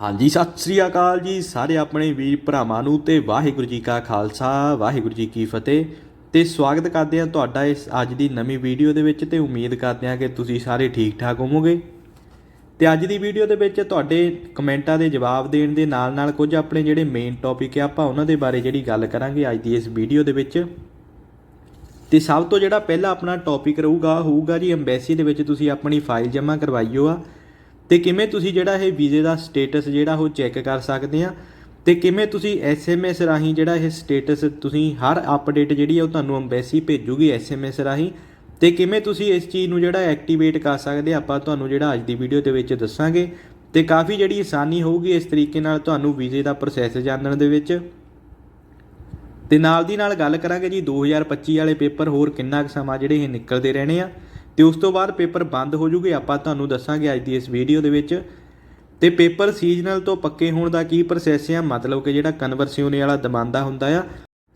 ਹਾਂਜੀ, ਸਤਿ ਸ੍ਰੀ ਅਕਾਲ ਜੀ ਸਾਰੇ ਆਪਣੇ ਵੀਰ ਭਰਾਵਾਂ ਨੂੰ ਤੇ ਵਾਹਿਗੁਰੂ ਜੀ ਕਾ ਖਾਲਸਾ, ਵਾਹਿਗੁਰੂ ਜੀ ਕੀ ਫਤਿਹ। ਤੇ ਸਵਾਗਤ ਕਰਦੇ ਹਾਂ ਤੁਹਾਡਾ ਇਸ ਅੱਜ ਦੀ ਨਵੀਂ ਵੀਡੀਓ ਦੇ ਵਿੱਚ ਤੇ ਉਮੀਦ ਕਰਦੇ ਹਾਂ ਕਿ ਤੁਸੀਂ ਸਾਰੇ ਠੀਕ ਠਾਕ ਹੋਵੋਗੇ। ਤੇ ਅੱਜ ਦੀ ਵੀਡੀਓ ਦੇ ਵਿੱਚ ਤੁਹਾਡੇ ਕਮੈਂਟਾਂ ਦੇ ਜਵਾਬ ਦੇਣ ਦੇ ਨਾਲ ਨਾਲ ਕੁਝ ਆਪਣੇ ਜਿਹੜੇ ਮੇਨ ਟੌਪਿਕ ਹੈ ਆਪਾਂ ਉਹਨਾਂ ਦੇ ਬਾਰੇ ਜਿਹੜੀ ਗੱਲ ਕਰਾਂਗੇ ਅੱਜ ਦੀ ਇਸ ਵੀਡੀਓ ਦੇ ਵਿੱਚ। ਤੇ ਸਭ ਤੋਂ ਜਿਹੜਾ ਪਹਿਲਾ ਆਪਣਾ ਟੌਪਿਕ ਰਹੂਗਾ, ਹੋਊਗਾ ਜੀ ਐਮਬੈਸੀ ਦੇ ਵਿੱਚ ਤੁਸੀਂ ਆਪਣੀ ਫਾਈਲ ਜਮ੍ਹਾਂ ਕਰਵਾਈਓ ਆ। ਤੇ ਕਿਵੇਂ ਤੁਸੀਂ ਜਿਹੜਾ ਇਹ ਵੀਜ਼ੇ ਦਾ ਸਟੇਟਸ ਜਿਹੜਾ ਉਹ ਚੈੱਕ ਕਰ ਸਕਦੇ ਆ? ਤੇ ਕਿਵੇਂ ਤੁਸੀਂ ਐਸਐਮਐਸ ਰਾਹੀਂ ਜਿਹੜਾ ਇਹ ਸਟੇਟਸ ਤੁਸੀਂ ਹਰ ਅਪਡੇਟ ਜਿਹੜੀ ਆ ਉਹ ਤੁਹਾਨੂੰ ਐਮਬੈਸੀ ਭੇਜੂਗੀ ਐਸਐਮਐਸ ਰਾਹੀਂ? ਤੇ ਕਿਵੇਂ ਤੁਸੀਂ ਇਸ ਚੀਜ਼ ਨੂੰ ਜਿਹੜਾ ਐਕਟੀਵੇਟ ਕਰ ਸਕਦੇ ਆਪਾਂ ਤੁਹਾਨੂੰ ਜਿਹੜਾ ਅੱਜ ਦੀ ਵੀਡੀਓ ਦੇ ਵਿੱਚ ਦੱਸਾਂਗੇ। ਤੇ ਕਾਫੀ ਜਿਹੜੀ ਆਸਾਨੀ ਹੋਊਗੀ ਇਸ ਤਰੀਕੇ ਨਾਲ ਤੁਹਾਨੂੰ ਵੀਜ਼ੇ ਦਾ ਪ੍ਰੋਸੈਸ ਜਾਣਨ ਦੇ ਵਿੱਚ। ਤੇ ਨਾਲ ਦੀ ਨਾਲ ਗੱਲ ਕਰਾਂਗੇ ਜੀ 2025 ਵਾਲੇ ਪੇਪਰ ਹੋਰ ਕਿੰਨਾ ਕੁ ਸਮਾਂ ਜਿਹੜੇ ਇਹ ਨਿਕਲਦੇ ਰਹਿਣੇ ਆ। ਤੇ ਉਸ ਤੋਂ ਬਾਅਦ ਪੇਪਰ ਬੰਦ ਹੋ ਜੂਗੇ, ਆਪਾਂ ਤੁਹਾਨੂੰ ਦੱਸਾਂਗੇ ਅੱਜ ਦੀ ਇਸ ਵੀਡੀਓ ਦੇ ਵਿੱਚ। ਤੇ ਪੇਪਰ ਸੀਜ਼ਨਲ ਤੋਂ ਪੱਕੇ ਹੋਣ ਦਾ ਕੀ ਪ੍ਰੋਸੈਸ ਆ? ਮਤਲਬ ਕਿ ਜਿਹੜਾ ਕਨਵਰਸੀਓਨੇ ਵਾਲਾ ਦਮਾਂਦਾ ਹੁੰਦਾ ਆ।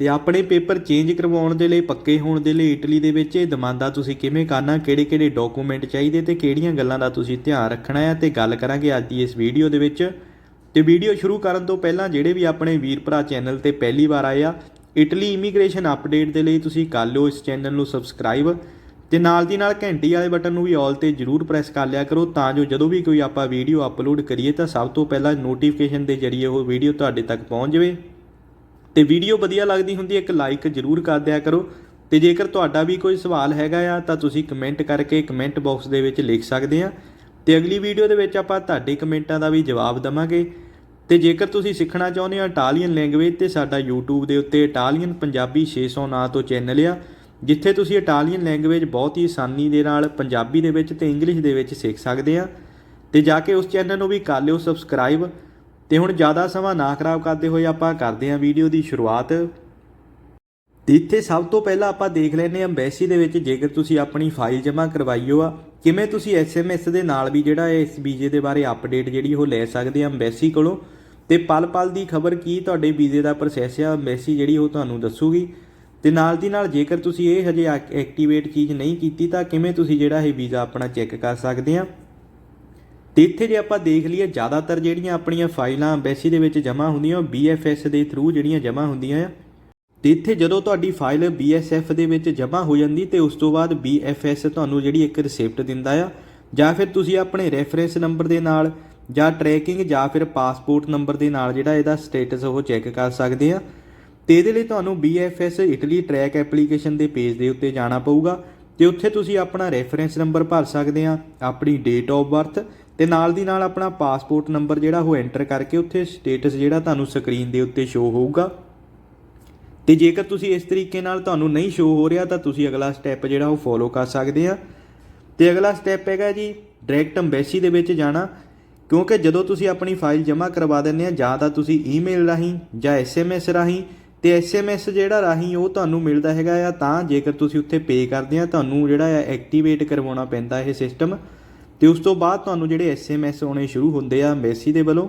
ਤੇ ਆਪਣੇ ਪੇਪਰ ਚੇਂਜ ਕਰਵਾਉਣ ਦੇ ਲਈ, ਪੱਕੇ ਹੋਣ ਦੇ ਲਈ ਇਟਲੀ ਦੇ ਵਿੱਚ ਇਹ ਦਮਾਂਦਾ ਤੁਸੀਂ ਕਿਵੇਂ ਕਰਨਾ ਕਿਹੜੇ ਕਿਹੜੇ ਡਾਕੂਮੈਂਟ ਚਾਹੀਦੇ ਤੇ ਕਿਹੜੀਆਂ ਗੱਲਾਂ ਦਾ ਤੁਸੀਂ ਧਿਆਨ ਰੱਖਣਾ ਹੈ ਤੇ ਗੱਲ ਕਰਾਂਗੇ ਅੱਜ ਦੀ ਇਸ ਵੀਡੀਓ ਦੇ ਵਿੱਚ। ਤੇ ਵੀਡੀਓ ਸ਼ੁਰੂ ਕਰਨ ਤੋਂ ਪਹਿਲਾਂ ਜਿਹੜੇ ਵੀ ਆਪਣੇ ਵੀਰ ਭਰਾ ਚੈਨਲ ਤੇ ਪਹਿਲੀ ਵਾਰ ਆਏ ਆ ਇਟਲੀ ਇਮੀਗ੍ਰੇਸ਼ਨ ਅਪਡੇਟ ਦੇ ਲਈ ਤੁਸੀਂ ਕਰ ਲਿਓ ਇਸ ਚੈਨਲ ਨੂੰ ਸਬਸਕ੍ਰਾਈਬ ਤੇ ਨਾਲ ਦੀ ਨਾਲ ਘੰਟੀ ਵਾਲੇ ਬਟਨ ਨੂੰ ਵੀ ਆਲ ਤੇ ਜਰੂਰ ਪ੍ਰੈਸ ਕਰ ਲਿਆ ਕਰੋ ਤਾਂ ਜੋ ਜਦੋਂ ਵੀ ਕੋਈ ਆਪਾਂ ਵੀਡੀਓ ਅਪਲੋਡ ਕਰੀਏ ਤਾਂ ਸਭ ਤੋਂ ਪਹਿਲਾਂ ਨੋਟੀਫਿਕੇਸ਼ਨ ਦੇ ਜ਼ਰੀਏ ਉਹ ਵੀਡੀਓ ਤੁਹਾਡੇ ਤੱਕ ਪਹੁੰਚ ਜਾਵੇ। ਤੇ ਵੀਡੀਓ ਵਧੀਆ ਲੱਗਦੀ ਹੁੰਦੀ ਇੱਕ ਲਾਈਕ ਜਰੂਰ ਕਰ ਦਿਆ ਕਰੋ। ਤੇ ਜੇਕਰ ਤੁਹਾਡਾ ਵੀ ਕੋਈ ਸਵਾਲ ਹੈਗਾ ਆ ਤਾਂ ਤੁਸੀਂ ਕਮੈਂਟ ਕਰਕੇ ਕਮੈਂਟ ਬਾਕਸ ਦੇ ਵਿੱਚ ਲਿਖ ਸਕਦੇ ਆ। ਤੇ ਅਗਲੀ ਵੀਡੀਓ ਦੇ ਵਿੱਚ ਆਪਾਂ ਤੁਹਾਡੇ ਕਮੈਂਟਾਂ ਦਾ ਵੀ ਜਵਾਬ ਦਵਾਂਗੇ। ਤੇ ਜੇਕਰ ਤੁਸੀਂ ਸਿੱਖਣਾ ਚਾਹੁੰਦੇ ਹੋ ਇਟਾਲੀਅਨ ਲੈਂਗੁਏਜ ਤੇ ਸਾਡਾ YouTube ਦੇ ਉੱਤੇ ਇਟਾਲੀਅਨ ਪੰਜਾਬੀ 600 ਨਾਂ ਤੋਂ ਚੈਨਲ ਆ। ਜਿੱਥੇ ਤੁਸੀਂ ਇਟਾਲੀਅਨ ਲੈਂਗੁਏਜ ਬਹੁਤ ਹੀ ਆਸਾਨੀ ਦੇ ਨਾਲ ਪੰਜਾਬੀ ਦੇ ਵਿੱਚ ਤੇ ਇੰਗਲਿਸ਼ ਦੇ ਵਿੱਚ ਸਿੱਖ ਸਕਦੇ ਆ। ਤੇ ਜਾ ਕੇ ਉਸ ਚੈਨਲ ਨੂੰ ਵੀ ਕਰ ਲਿਓ ਸਬਸਕ੍ਰਾਈਬ। ਤੇ ਹੁਣ ਜ਼ਿਆਦਾ ਸਮਾਂ ਨਾ ਖਰਾਬ ਕਰਦੇ ਹੋਏ ਆਪਾਂ ਕਰਦੇ ਹਾਂ ਵੀਡੀਓ ਦੀ ਸ਼ੁਰੂਆਤ। ਤੇ ਇੱਥੇ ਸਭ ਤੋਂ ਪਹਿਲਾਂ ਆਪਾਂ ਦੇਖ ਲੈਂਦੇ ਹਾਂ ਐਮਬੈਸੀ ਦੇ ਵਿੱਚ ਜੇਕਰ ਤੁਸੀਂ ਆਪਣੀ ਫਾਈਲ ਜਮ੍ਹਾਂ ਕਰਵਾਈਓ ਆ, ਕਿਵੇਂ ਤੁਸੀਂ ਐਸਐਮਐਸ ਦੇ ਨਾਲ ਵੀ ਜਿਹੜਾ ਇਸ ਵੀਜ਼ੇ ਦੇ ਬਾਰੇ ਅਪਡੇਟ ਜਿਹੜੀ ਉਹ ਲੈ ਸਕਦੇ ਆ ਐਮਬੈਸੀ ਕੋਲੋਂ। ਤੇ ਪਲ ਪਲ ਦੀ ਖਬਰ ਕੀ ਤੁਹਾਡੇ ਵੀਜ਼ੇ ਦਾ ਪ੍ਰੋਸੈਸ ਆ ਐਮਬੈਸੀ ਜਿਹੜੀ ਉਹ ਤੁਹਾਨੂੰ ਦੱਸੂਗੀ। ਤੇ ਨਾਲ ਦੀ ਨਾਲ ਜੇਕਰ ਤੁਸੀਂ ਇਹ ਹਜੇ ਐਕਟੀਵੇਟ ਚੀਜ਼ ਨਹੀਂ ਕੀਤੀ, ਤਾਂ ਕਿਵੇਂ ਤੁਸੀਂ ਜਿਹੜਾ ਇਹ ਵੀਜ਼ਾ ਆਪਣਾ ਚੈੱਕ ਕਰ ਸਕਦੇ ਆ? ਤੇ ਇੱਥੇ ਜੇ ਆਪਾਂ ਦੇਖ ਲਈਏ, ਜ਼ਿਆਦਾਤਰ ਜਿਹੜੀਆਂ ਆਪਣੀਆਂ ਫਾਈਲਾਂ ਐਮਬੈਸੀ ਦੇ ਵਿੱਚ ਜਮ੍ਹਾਂ ਹੁੰਦੀਆਂ, ਉਹ BFS ਦੇ ਥਰੂ ਜਿਹੜੀਆਂ ਜਮ੍ਹਾਂ ਹੁੰਦੀਆਂ ਆ। ਤੇ ਇੱਥੇ ਜਦੋਂ ਤੁਹਾਡੀ ਫਾਈਲ BSF ਦੇ ਵਿੱਚ ਜਮ੍ਹਾਂ ਹੋ ਜਾਂਦੀ, ਤੇ ਉਸ ਤੋਂ ਬਾਅਦ BFS ਤੁਹਾਨੂੰ ਜਿਹੜੀ ਇੱਕ ਰਿਸਿਪਟ ਦਿੰਦਾ ਆ। ਜਾਂ ਫਿਰ ਤੁਸੀਂ ਆਪਣੇ ਰੈਫਰੈਂਸ ਨੰਬਰ ਦੇ ਨਾਲ, ਜਾਂ ਟਰੈਕਿੰਗ ਜਾਂ ਫਿਰ ਪਾਸਪੋਰਟ ਨੰਬਰ ਦੇ ਨਾਲ ਜਿਹੜਾ ਇਹਦਾ ਸਟੇਟਸ ਉਹ ਚੈੱਕ ਕਰ ਸਕਦੇ ਆ। ਤੇ ਇਹਦੇ ਲਈ ਤੁਹਾਨੂੰ BFS ਇਟਲੀ ਟਰੈਕ ਐਪਲੀਕੇਸ਼ਨ ਦੇ ਪੇਜ ਦੇ ਉੱਤੇ ਜਾਣਾ ਪਊਗਾ ਤੇ ਉੱਥੇ ਤੁਸੀਂ ਆਪਣਾ ਰੈਫਰੈਂਸ ਨੰਬਰ ਭਰ ਸਕਦੇ ਆ, ਆਪਣੀ ਡੇਟ ਆਫ ਬਰਥ ਤੇ ਨਾਲ ਦੀ ਨਾਲ ਆਪਣਾ ਪਾਸਪੋਰਟ ਨੰਬਰ ਜਿਹੜਾ ਉਹ ਐਂਟਰ ਕਰਕੇ ਉੱਥੇ ਸਟੇਟਸ ਜਿਹੜਾ ਤੁਹਾਨੂੰ ਸਕਰੀਨ ਦੇ ਉੱਤੇ ਸ਼ੋ ਹੋਊਗਾ। ਤੇ ਜੇਕਰ ਤੁਸੀਂ ਇਸ ਤਰੀਕੇ ਨਾਲ ਤੁਹਾਨੂੰ ਨਹੀਂ ਸ਼ੋ ਹੋ ਰਿਹਾ ਤਾਂ ਤੁਸੀਂ ਅਗਲਾ ਸਟੈਪ ਜਿਹੜਾ ਉਹ ਫੋਲੋ ਕਰ ਸਕਦੇ ਆ। ਤੇ ਅਗਲਾ ਸਟੈਪ ਹੈਗਾ ਜੀ ਡਾਇਰੈਕਟ ਐਮਬੈਸੀ ਦੇ ਵਿੱਚ ਜਾਣਾ, ਕਿਉਂਕਿ ਜਦੋਂ ਤੁਸੀਂ ਆਪਣੀ ਫਾਈਲ ਜਮ੍ਹਾਂ ਕਰਵਾ ਦਿੰਦੇ ਆ ਜਾਂ ਤਾਂ ਤੁਸੀਂ ਈਮੇਲ ਰਾਹੀਂ ਜਾਂ ਐਸਐਮਐਸ ਰਾਹੀਂ ਤੇ ਐਸਐਮਐਸ ਜਿਹੜਾ ਰਾਹੀਂ ਉਹ ਤੁਹਾਨੂੰ ਮਿਲਦਾ ਹੈਗਾ ਆ, ਤਾਂ ਜੇਕਰ ਤੁਸੀਂ ਉੱਥੇ ਪੇ ਕਰਦੇ ਆ, ਤੁਹਾਨੂੰ ਜਿਹੜਾ ਆ ਐਕਟੀਵੇਟ ਕਰਵਾਉਣਾ ਪੈਂਦਾ ਇਹ ਸਿਸਟਮ ਤੇ ਉਸ ਤੋਂ ਬਾਅਦ ਤੁਹਾਨੂੰ ਜਿਹੜੇ ਐਸਐਮਐਸ ਆਉਣੇ ਸ਼ੁਰੂ ਹੁੰਦੇ ਆ ਐਮਬੈਸੀ ਦੇ ਵੱਲੋਂ।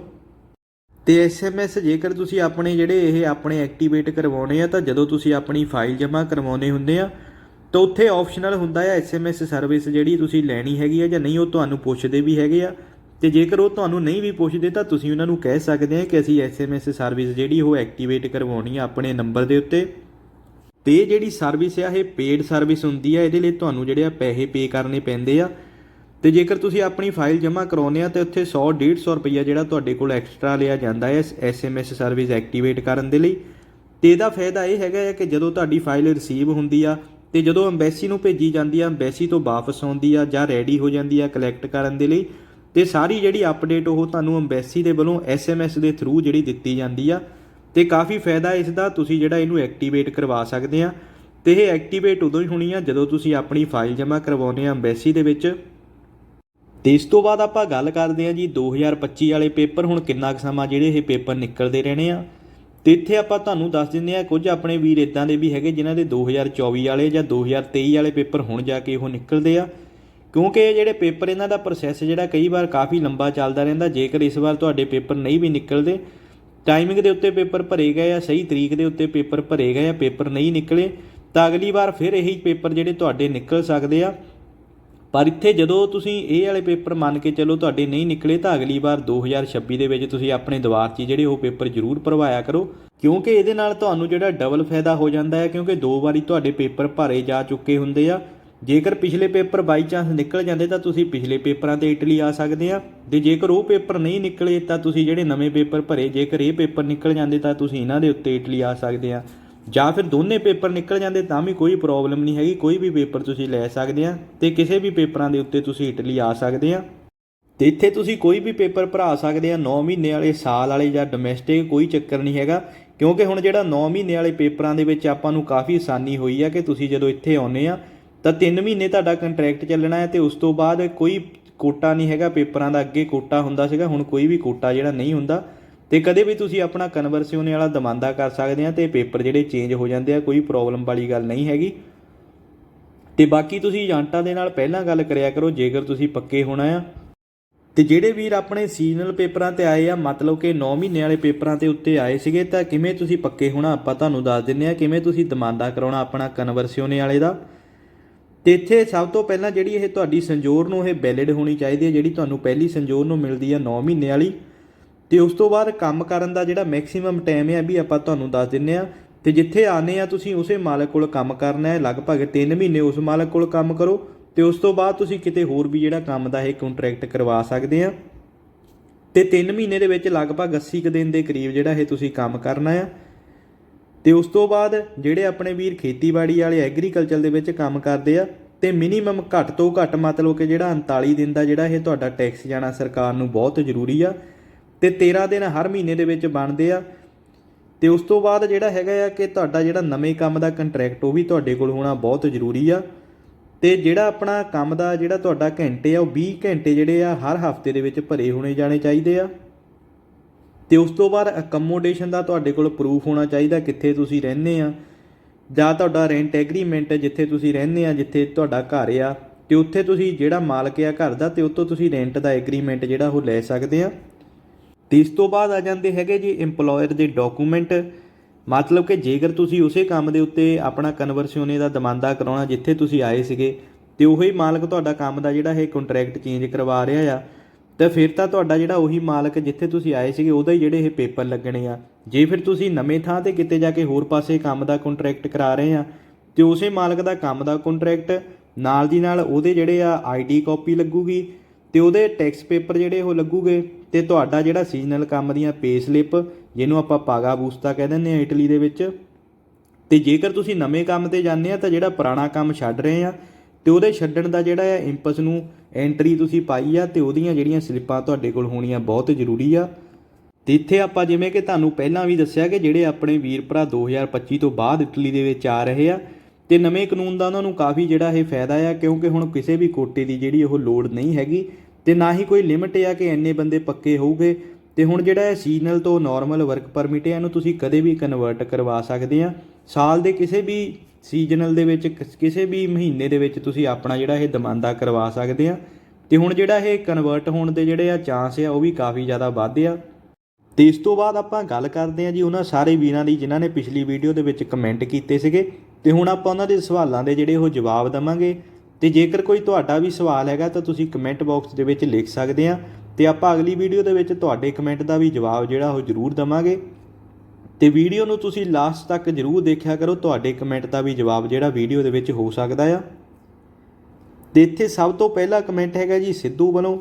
ਤੇ ਐਸਐਮਐਸ ਜੇਕਰ ਤੁਸੀਂ ਆਪਣੇ ਜਿਹੜੇ ਇਹ ਆਪਣੇ ਐਕਟੀਵੇਟ ਕਰਵਾਉਣੇ ਆ, ਤਾਂ ਜਦੋਂ ਤੁਸੀਂ ਆਪਣੀ ਫਾਈਲ ਜਮ੍ਹਾਂ ਕਰਵਾਉਣੇ ਹੁੰਦੇ ਆ, ਤਾਂ ਉੱਥੇ ਆਪਸ਼ਨਲ ਹੁੰਦਾ ਹੈ ਐਸਐਮਐਸ ਸਰਵਿਸ ਜਿਹੜੀ ਤੁਸੀਂ ਲੈਣੀ ਹੈਗੀ ਆ ਜਾਂ ਨਹੀਂ, ਉਹ ਤੁਹਾਨੂੰ ਪੁੱਛਦੇ ਵੀ ਹੈਗੇ ਆ। ਤੇ ਜੇਕਰ ਉਹ ਤੁਹਾਨੂੰ ਨਹੀਂ ਵੀ ਪੁੱਛਦੇ ਤਾਂ ਤੁਸੀਂ ਉਹਨਾਂ ਨੂੰ ਕਹਿ ਸਕਦੇ ਆ ਕਿ ਅਸੀਂ ਐਸਐਮਐਸ ਸਰਵਿਸ ਜਿਹੜੀ ਉਹ ਐਕਟੀਵੇਟ ਕਰਵਾਉਣੀ ਆ ਆਪਣੇ ਨੰਬਰ ਦੇ ਉੱਤੇ। ਤੇ ਜਿਹੜੀ ਸਰਵਿਸ ਆ, ਇਹ ਪੇਡ ਸਰਵਿਸ ਹੁੰਦੀ ਆ, ਇਹਦੇ ਲਈ ਤੁਹਾਨੂੰ ਜਿਹੜੇ ਆ ਪੈਸੇ ਪੇ ਕਰਨੇ ਪੈਂਦੇ ਆ। ਤੇ ਜੇਕਰ ਤੁਸੀਂ ਆਪਣੀ ਫਾਈਲ ਜਮ੍ਹਾਂ ਕਰਾਉਂਦੇ ਆ, ਤੇ ਉੱਥੇ 100 150 ਰੁਪਈਆ ਜਿਹੜਾ ਤੁਹਾਡੇ ਕੋਲ ਐਕਸਟਰਾ ਲਿਆ ਜਾਂਦਾ ਹੈ ਐਸਐਮਐਸ ਸਰਵਿਸ ਐਕਟੀਵੇਟ ਕਰਨ ਦੇ ਲਈ। ਤੇ ਇਹਦਾ ਫਾਇਦਾ ਇਹ ਹੈਗਾ ਹੈ ਕਿ ਜਦੋਂ ਤੁਹਾਡੀ ਫਾਈਲ ਰਿਸੀਵ ਹੁੰਦੀ ਆ, ਤੇ ਜਦੋਂ ਐਮਬੈਸੀ ਨੂੰ ਭੇਜੀ ਜਾਂਦੀ ਆ ਐਮਬੈਸੀ ਤੋਂ ਵਾਪਸ ਆਉਂਦੀ ਆ ਜਾਂ ਰੈਡੀ ਹੋ ਜਾਂਦੀ ਆ ਕਲੈਕਟ ਕਰਨ ਦੇ ਲਈ ਤੇ ਸਾਰੀ ਜਿਹੜੀ ਅਪਡੇਟ ਉਹ ਤੁਹਾਨੂੰ ਐਮਬੈਸੀ ਦੇ ਵੱਲੋਂ ਐਸਐਮਐਸ ਦੇ ਥਰੂ ਜਿਹੜੀ ਦਿੱਤੀ ਜਾਂਦੀ ਆ, ਤੇ ਕਾਫੀ ਫਾਇਦਾ ਇਸ ਦਾ, ਤੁਸੀਂ ਜਿਹੜਾ ਇਹਨੂੰ ਐਕਟੀਵੇਟ ਕਰਵਾ ਸਕਦੇ ਆ। ਤੇ ਇਹ ਐਕਟੀਵੇਟ ਉਦੋਂ ਹੀ ਹੋਣੀ ਆ ਜਦੋਂ ਤੁਸੀਂ ਆਪਣੀ ਫਾਈਲ ਜਮ੍ਹਾਂ ਕਰਵਾਉਨੇ ਆ ਐਮਬੈਸੀ ਦੇ ਵਿੱਚ। ਤੇ ਇਸ ਤੋਂ ਬਾਅਦ ਆਪਾਂ ਗੱਲ ਕਰਦੇ ਹਾਂ ਜੀ 2025 ਵਾਲੇ ਪੇਪਰ, ਹੁਣ ਕਿੰਨਾ ਕੁ ਸਮਾਂ ਜਿਹੜੇ ਇਹ ਪੇਪਰ ਨਿਕਲਦੇ ਰਹਿਣੇ ਆ। ਤੇ ਇੱਥੇ ਆਪਾਂ ਤੁਹਾਨੂੰ ਦੱਸ ਦਿੰਦੇ ਆ ਕੁਝ ਆਪਣੇ ਵੀਰ ਇਦਾਂ ਦੇ ਵੀ ਹੈਗੇ ਜਿਨ੍ਹਾਂ ਦੇ 2024 ਵਾਲੇ ਜਾਂ 2023 ਵਾਲੇ ਪੇਪਰ ਹੁਣ ਜਾ ਕੇ ਉਹ ਨਿਕਲਦੇ ਆ। ਕਿਉਂਕਿ ਇਹ ਜਿਹੜੇ ਪੇਪਰ ਇਹਨਾਂ ਦਾ ਪ੍ਰੋਸੈਸ ਜਿਹੜਾ ਕਈ ਵਾਰ ਕਾਫੀ ਲੰਬਾ ਚੱਲਦਾ ਰਹਿੰਦਾ, ਜੇਕਰ ਇਸ ਵਾਰ ਤੁਹਾਡੇ ਪੇਪਰ ਨਹੀਂ ਵੀ ਨਿਕਲਦੇ ਟਾਈਮਿੰਗ ਦੇ ਉੱਤੇ ਪੇਪਰ ਭਰੇ ਗਏ ਆ, ਸਹੀ ਤਰੀਕ ਦੇ ਉੱਤੇ ਪੇਪਰ ਭਰੇ ਗਏ ਆ, ਪੇਪਰ ਨਹੀਂ ਨਿਕਲੇ, ਤਾਂ ਅਗਲੀ ਵਾਰ ਫਿਰ ਇਹੀ ਪੇਪਰ ਜਿਹੜੇ ਤੁਹਾਡੇ ਨਿਕਲ ਸਕਦੇ ਆ। ਪਰ ਇੱਥੇ ਜਦੋਂ ਤੁਸੀਂ ਇਹ ਵਾਲੇ ਪੇਪਰ ਮੰਨ ਕੇ ਚੱਲੋ ਤੁਹਾਡੇ ਨਹੀਂ ਨਿਕਲੇ, ਤਾਂ ਅਗਲੀ ਵਾਰ 2026 ਦੇ ਵਿੱਚ ਤੁਸੀਂ ਆਪਣੇ ਦੁਆਰ 'ਚ ਜਿਹੜੇ ਉਹ ਪੇਪਰ ਜ਼ਰੂਰ ਭਰਵਾਇਆ ਕਰੋ। ਕਿਉਂਕਿ ਇਹਦੇ ਨਾਲ ਤੁਹਾਨੂੰ ਜਿਹੜਾ ਡਬਲ ਫਾਇਦਾ ਹੋ ਜਾਂਦਾ ਹੈ, ਕਿਉਂਕਿ ਦੋ ਵਾਰੀ ਤੁਹਾਡੇ ਪੇਪਰ ਭਰੇ ਜਾ ਚੁੱਕੇ ਹੁੰਦੇ ਆ। ਜੇਕਰ ਪਿਛਲੇ ਪੇਪਰ ਬਾਈ ਚਾਂਸ ਨਿਕਲ ਜਾਂਦੇ ਤਾਂ ਤੁਸੀਂ ਪਿਛਲੇ ਪੇਪਰਾਂ ਤੇ ਇਟਲੀ ਆ ਸਕਦੇ ਆ। ਤੇ ਜੇਕਰ ਉਹ ਪੇਪਰ ਨਹੀਂ ਨਿਕਲੇ ਤਾਂ ਤੁਸੀਂ ਜਿਹੜੇ ਨਵੇਂ ਪੇਪਰ ਭਰੇ, ਜੇਕਰ ਇਹ ਪੇਪਰ ਨਿਕਲ ਜਾਂਦੇ ਤਾਂ ਤੁਸੀਂ ਇਹਨਾਂ ਦੇ ਉੱਤੇ ਇਟਲੀ ਆ ਸਕਦੇ ਆ। ਜਾਂ ਫਿਰ ਦੋਨੇ ਪੇਪਰ ਨਿਕਲ ਜਾਂਦੇ ਤਾਂ ਵੀ ਕੋਈ ਪ੍ਰੋਬਲਮ ਨਹੀਂ ਹੈਗੀ, ਕੋਈ ਵੀ ਪੇਪਰ ਤੁਸੀਂ ਲੈ ਸਕਦੇ ਆ ਤੇ ਕਿਸੇ ਵੀ ਪੇਪਰਾਂ ਦੇ ਉੱਤੇ ਤੁਸੀਂ ਇਟਲੀ ਆ ਸਕਦੇ ਆ। ਤੇ ਇੱਥੇ ਤੁਸੀਂ ਕੋਈ ਵੀ ਪੇਪਰ ਭਰਾ ਸਕਦੇ ਆ 9 ਮਹੀਨੇ ਵਾਲੇ, ਸਾਲ ਵਾਲੇ ਜਾਂ ਡੋਮੈਸਟਿਕ, ਕੋਈ ਚੱਕਰ ਨਹੀਂ ਹੈਗਾ। ਕਿਉਂਕਿ ਹੁਣ ਜਿਹੜਾ 9 ਮਹੀਨੇ ਵਾਲੇ ਪੇਪਰਾਂ ਦੇ ਵਿੱਚ ਆਪਾਂ ਨੂੰ ਕਾਫੀ ਆਸਾਨੀ ਹੋਈ ਆ ਕਿ ਤੁਸੀਂ ਜਦੋਂ ਇੱਥੇ ਆਉਨੇ ਆ ਤਾਂ 3 ਮਹੀਨੇ ਤੁਹਾਡਾ ਕੰਟਰੈਕਟ ਚੱਲਣਾ ਹੈ ਤੇ ਉਸ ਤੋਂ ਬਾਅਦ ਕੋਈ ਕੋਟਾ ਨਹੀਂ ਹੈਗਾ, ਪੇਪਰਾਂ ਦਾ ਅੱਗੇ ਕੋਟਾ ਹੁੰਦਾ ਸੀਗਾ, ਹੁਣ ਕੋਈ ਵੀ ਕੋਟਾ ਜਿਹੜਾ ਨਹੀਂ ਹੁੰਦਾ। ਤੇ ਕਦੇ ਵੀ ਤੁਸੀਂ ਆਪਣਾ ਕਨਵਰਸੀਓਨੇ ਵਾਲਾ ਦਮਾਂਦਾ ਕਰ ਸਕਦੇ ਆ ਤੇ ਪੇਪਰ ਜਿਹੜੇ ਚੇਂਜ ਹੋ ਜਾਂਦੇ ਆ, ਕੋਈ ਪ੍ਰੋਬਲਮ ਵਾਲੀ ਗੱਲ ਨਹੀਂ ਹੈਗੀ। ਤੇ ਬਾਕੀ ਤੁਸੀਂ ਏਜੰਟਾਂ ਦੇ ਨਾਲ ਪਹਿਲਾਂ ਗੱਲ ਕਰਿਆ ਕਰੋ, ਜੇਕਰ ਤੁਸੀਂ ਪੱਕੇ ਹੋਣਾ ਆ। ਤੇ ਜਿਹੜੇ ਵੀਰ ਆਪਣੇ ਸੀਜ਼ਨਲ ਪੇਪਰਾਂ ਤੇ ਆਏ ਆ, ਮਤਲਬ ਕਿ 9 ਮਹੀਨੇ ਵਾਲੇ ਪੇਪਰਾਂ ਤੇ ਉੱਤੇ ਆਏ ਸੀਗੇ, ਤਾਂ ਕਿਵੇਂ ਤੁਸੀਂ ਪੱਕੇ ਹੋਣਾ ਆਪਾਂ ਤੁਹਾਨੂੰ ਦੱਸ ਦਿੰਨੇ ਆ, ਕਿਵੇਂ ਤੁਸੀਂ ਦਮਾਂਦਾ ਕਰਾਉਣਾ ਆਪਣਾ ਕਨਵਰਸੀਓਨੇ ਵਾਲੇ ਦਾ। ਤੇ ਇੱਥੇ ਸਭ ਤੋਂ ਪਹਿਲਾਂ ਜਿਹੜੀ ਇਹ ਤੁਹਾਡੀ ਸੰਜੋਰ ਨੂੰ ਇਹ ਵੈਲਿਡ ਹੋਣੀ ਚਾਹੀਦੀ ਹੈ, ਜਿਹੜੀ ਤੁਹਾਨੂੰ ਪਹਿਲੀ ਸੰਜੋਰ ਨੂੰ ਮਿਲਦੀ ਹੈ 9 ਮਹੀਨੇ ਵਾਲੀ। ਤੇ ਉਸ ਤੋਂ ਬਾਅਦ ਕੰਮ ਕਰਨ ਦਾ ਜਿਹੜਾ ਮੈਕਸਿਮਮ ਟਾਈਮ ਹੈ ਵੀ ਆਪਾਂ ਤੁਹਾਨੂੰ ਦੱਸ ਦਿੰਨੇ ਆ ਤੇ ਜਿੱਥੇ ਆਨੇ ਆ ਤੁਸੀਂ ਉਸੇ ਮਾਲਕ ਕੋਲ ਕੰਮ ਕਰਨਾ ਹੈ, ਲਗਭਗ 3 ਮਹੀਨੇ ਉਸ ਮਾਲਕ ਕੋਲ ਕੰਮ ਕਰੋ। ਤੇ ਉਸ ਤੋਂ ਬਾਅਦ ਤੁਸੀਂ ਕਿਤੇ ਹੋਰ ਵੀ ਜਿਹੜਾ ਕੰਮ ਦਾ ਇਹ ਕੰਟਰੈਕਟ ਕਰਵਾ ਸਕਦੇ ਆ ਤੇ 3 ਮਹੀਨੇ ਦੇ ਵਿੱਚ ਲਗਭਗ 80 ਕੁ ਦਿਨ ਦੇ ਕਰੀਬ ਜਿਹੜਾ ਇਹ ਤੁਸੀਂ ਕੰਮ ਕਰਨਾ ਆ ਤੇ ਉਸ ਤੋਂ ਬਾਅਦ ਜਿਹੜੇ ਆਪਣੇ ਵੀਰ ਖੇਤੀਬਾੜੀ ਵਾਲੇ ਐਗਰੀਕਲਚਰ ਦੇ ਵਿੱਚ ਕੰਮ ਕਰਦੇ ਆ, ਤੇ ਮਿਨੀਮਮ ਘੱਟ ਤੋਂ ਘੱਟ ਮਤਲਬ ਕਿ ਜਿਹੜਾ 39 ਦਿਨ ਦਾ ਜਿਹੜਾ ਇਹ ਤੁਹਾਡਾ ਟੈਕਸ ਜਾਣਾ ਸਰਕਾਰ ਨੂੰ ਬਹੁਤ ਜ਼ਰੂਰੀ ਆ, ਤੇ 13 ਦਿਨ ਹਰ ਮਹੀਨੇ ਦੇ ਵਿੱਚ ਬਣਦੇ ਆ। ਤੇ ਉਸ ਤੋਂ ਬਾਅਦ ਜਿਹੜਾ ਹੈਗਾ ਆ ਕਿ ਤੁਹਾਡਾ ਜਿਹੜਾ ਨਵੇਂ ਕੰਮ ਦਾ ਕੰਟਰੈਕਟ ਉਹ ਵੀ ਤੁਹਾਡੇ ਕੋਲ ਹੋਣਾ ਬਹੁਤ ਜ਼ਰੂਰੀ ਆ। ਤੇ ਜਿਹੜਾ ਆਪਣਾ ਕੰਮ ਦਾ ਜਿਹੜਾ ਤੁਹਾਡਾ ਘੰਟੇ ਆ, ਉਹ 20 ਘੰਟੇ ਜਿਹੜੇ ਆ ਹਰ ਹਫ਼ਤੇ ਦੇ ਵਿੱਚ ਭਰੇ ਹੋਣੇ ਜਾਣੇ ਚਾਹੀਦੇ ਆ। ਤੇ ਉਸ ਤੋਂ ਬਾਅਦ ਅਕਮੋਡੇਸ਼ਨ ਦਾ ਤੁਹਾਡੇ ਕੋਲ ਪ੍ਰੂਫ ਹੋਣਾ ਚਾਹੀਦਾ ਕਿੱਥੇ ਤੁਸੀਂ ਰਹਿੰਦੇ ਆ। ਜਾਂ ਤੁਹਾਡਾ ਰੈਂਟ ਐਗਰੀਮੈਂਟ ਜਿੱਥੇ ਤੁਸੀਂ ਰਹਿੰਦੇ ਆ, ਜਿੱਥੇ ਤੁਹਾਡਾ ਘਰ ਆ, ਤੇ ਉੱਥੇ ਤੁਸੀਂ ਜਿਹੜਾ ਮਾਲਕ ਆ ਘਰ ਦਾ, ਤੇ ਉੱਤੋਂ ਤੁਸੀਂ ਰੈਂਟ ਦਾ ਐਗਰੀਮੈਂਟ ਜਿਹੜਾ ਉਹ ਲੈ ਸਕਦੇ ਆ। ਤੇ ਇਸ ਤੋਂ ਬਾਅਦ ਆ ਜਾਂਦੇ ਹੈਗੇ ਜੀ EMPLOYER ਦੇ ਡਾਕੂਮੈਂਟ ਮਤਲਬ ਕਿ ਜੇਕਰ ਤੁਸੀਂ ਉਸੇ ਕੰਮ ਦੇ ਉੱਤੇ ਆਪਣਾ ਕਨਵਰਸੀਓਨੇ ਦਾ ਦਮਾਂਦਾ ਕਰਾਉਣਾ, ਜਿੱਥੇ ਤੁਸੀਂ ਆਏ ਸੀਗੇ, ਤੇ ਉਹੀ ਮਾਲਕ ਤੁਹਾਡਾ ਕੰਮ ਦਾ ਜਿਹੜਾ ਇਹ ਕੰਟਰੈਕਟ ਚੇਂਜ ਕਰਵਾ ਰਿਹਾ ਆ। ਤਾਂ ਫਿਰ ਤਾਂ ਤੁਹਾਡਾ ਜਿਹੜਾ ਉਹੀ ਮਾਲਕ ਜਿੱਥੇ ਤੁਸੀਂ ਆਏ ਸੀਗੇ, ਉਹਦਾ ਹੀ ਜਿਹੜੇ ਇਹ ਪੇਪਰ ਲੱਗਣੇ ਆ। ਜੇ ਫਿਰ ਤੁਸੀਂ ਨਵੇਂ ਥਾਂ ਤੇ ਕਿਤੇ ਜਾ ਕੇ ਹੋਰ ਪਾਸੇ ਕੰਮ ਦਾ ਕੰਟਰੈਕਟ ਕਰਾ ਰਹੇ ਆ, ਤੇ ਉਸੇ ਮਾਲਕ ਦਾ ਕੰਮ ਦਾ ਕੰਟਰੈਕਟ ਨਾਲ ਦੀ ਨਾਲ ਉਹਦੇ ਜਿਹੜੇ ਆ ਆਈਡੀ ਕਾਪੀ ਲੱਗੂਗੀ, ਤੇ ਉਹਦੇ ਟੈਕਸ ਪੇਪਰ ਜਿਹੜੇ ਉਹ ਲੱਗੂਗੇ, ਤੇ ਤੁਹਾਡਾ ਜਿਹੜਾ ਸੀਜ਼ਨਲ ਕੰਮ ਦੀਆਂ ਪੇ ਸਲਿੱਪ ਜਿਹਨੂੰ ਆਪਾਂ ਪਾਗਾ ਬੂਸਤਾ ਕਹਿ ਦਿੰਦੇ ਆ ਇਟਲੀ ਦੇ ਵਿੱਚ, ਤੇ ਜੇਕਰ ਤੁਸੀਂ ਨਵੇਂ ਕੰਮ ਤੇ ਜਾਂਦੇ ਆ, ਤਾਂ ਜਿਹੜਾ ਪੁਰਾਣਾ ਕੰਮ ਛੱਡ ਰਹੇ ਆ ਤੇ ਉਹਦੇ ਛੱਡਣ ਦਾ ਜਿਹੜਾ ਹੈ ਇੰਪਸ ਨੂੰ ਐਂਟਰੀ ਤੁਸੀਂ ਪਾਈ ਆ ਤੇ ਉਹਦੀਆਂ ਜਿਹੜੀਆਂ ਸਲਿੱਪਾਂ ਤੁਹਾਡੇ ਕੋਲ ਹੋਣੀਆਂ ਬਹੁਤ ਜ਼ਰੂਰੀ ਆ। ਤੇ ਇੱਥੇ ਆਪਾਂ ਜਿਵੇਂ ਕਿ ਤੁਹਾਨੂੰ ਪਹਿਲਾਂ ਵੀ ਦੱਸਿਆ ਕਿ ਜਿਹੜੇ ਆਪਣੇ ਵੀਰ ਭਰਾ 2025 ਤੋਂ ਬਾਅਦ ਇਟਲੀ ਦੇ ਵਿੱਚ ਆ ਰਹੇ ਆ, ਤੇ ਨਵੇਂ ਕਾਨੂੰਨ ਦਾ ਉਹਨਾਂ ਨੂੰ ਕਾਫੀ ਜਿਹੜਾ ਇਹ ਫਾਇਦਾ ਆ, ਕਿਉਂਕਿ ਹੁਣ ਕਿਸੇ ਵੀ ਕੋਟੇ ਦੀ ਜਿਹੜੀ ਉਹ ਲੋੜ ਨਹੀਂ ਹੈਗੀ, ਤੇ ਨਾ ਹੀ ਕੋਈ ਲਿਮਿਟ ਆ ਕਿ ਇੰਨੇ ਬੰਦੇ ਪੱਕੇ ਹੋਊਗੇ। ਤੇ ਹੁਣ ਜਿਹੜਾ ਇਹ ਸੀਜ਼ਨਲ ਤੋਂ ਨਾਰਮਲ ਵਰਕ ਪਰਮਿਟ ਹੈ ਇਹਨੂੰ ਤੁਸੀਂ ਕਦੇ ਵੀ ਕਨਵਰਟ ਕਰਵਾ ਸਕਦੇ ਆ। ਸਾਲ ਦੇ ਕਿਸੇ ਵੀ ਸੀਜ਼ਨਲ ਦੇ ਵਿੱਚ ਕਿਸੇ ਵੀ ਮਹੀਨੇ ਦੇ ਵਿੱਚ ਤੁਸੀਂ ਆਪਣਾ ਜਿਹੜਾ ਇਹ ਦਮਾਂਦਾ ਕਰਵਾ ਸਕਦੇ ਆ। ਤੇ ਹੁਣ ਜਿਹੜਾ ਇਹ ਕਨਵਰਟ ਹੋਣ ਦੇ ਜਿਹੜੇ ਆ ਚਾਂਸ ਆ, ਉਹ ਵੀ ਕਾਫੀ ਜ਼ਿਆਦਾ ਵੱਧ ਆ। ਤੇ ਇਸ ਤੋਂ ਬਾਅਦ ਆਪਾਂ ਗੱਲ ਕਰਦੇ ਹਾਂ ਜੀ ਉਹਨਾਂ ਸਾਰੇ ਵੀਰਾਂ ਦੀ ਜਿਨ੍ਹਾਂ ਨੇ ਪਿਛਲੀ ਵੀਡੀਓ ਦੇ ਵਿੱਚ ਕਮੈਂਟ ਕੀਤੇ ਸੀਗੇ। ਤੇ ਹੁਣ ਆਪਾਂ ਉਹਨਾਂ ਦੇ ਸਵਾਲਾਂ ਦੇ ਜਿਹੜੇ ਉਹ ਜਵਾਬ ਦਵਾਂਗੇ। ਤੇ ਜੇਕਰ ਕੋਈ ਤੁਹਾਡਾ ਵੀ ਸਵਾਲ ਹੈਗਾ ਤਾਂ ਤੁਸੀਂ ਕਮੈਂਟ ਬਾਕਸ ਦੇ ਵਿੱਚ ਲਿਖ ਸਕਦੇ ਆ। ਤੇ ਆਪਾਂ ਅਗਲੀ ਵੀਡੀਓ ਦੇ ਵਿੱਚ ਤੁਹਾਡੇ ਕਮੈਂਟ ਦਾ ਵੀ ਜਵਾਬ ਜਿਹੜਾ ਉਹ ਜ਼ਰੂਰ ਦਵਾਂਗੇ। ਅਤੇ ਵੀਡੀਓ ਨੂੰ ਤੁਸੀਂ ਲਾਸਟ ਤੱਕ ਜ਼ਰੂਰ ਦੇਖਿਆ ਕਰੋ, ਤੁਹਾਡੇ ਕਮੈਂਟ ਦਾ ਵੀ ਜਵਾਬ ਜਿਹੜਾ ਵੀਡੀਓ ਦੇ ਵਿੱਚ ਹੋ ਸਕਦਾ ਆ। ਤੇ ਇੱਥੇ ਸਭ ਤੋਂ ਪਹਿਲਾ ਕਮੈਂਟ ਹੈਗਾ ਜੀ ਸਿੱਧੂ ਵੱਲੋਂ।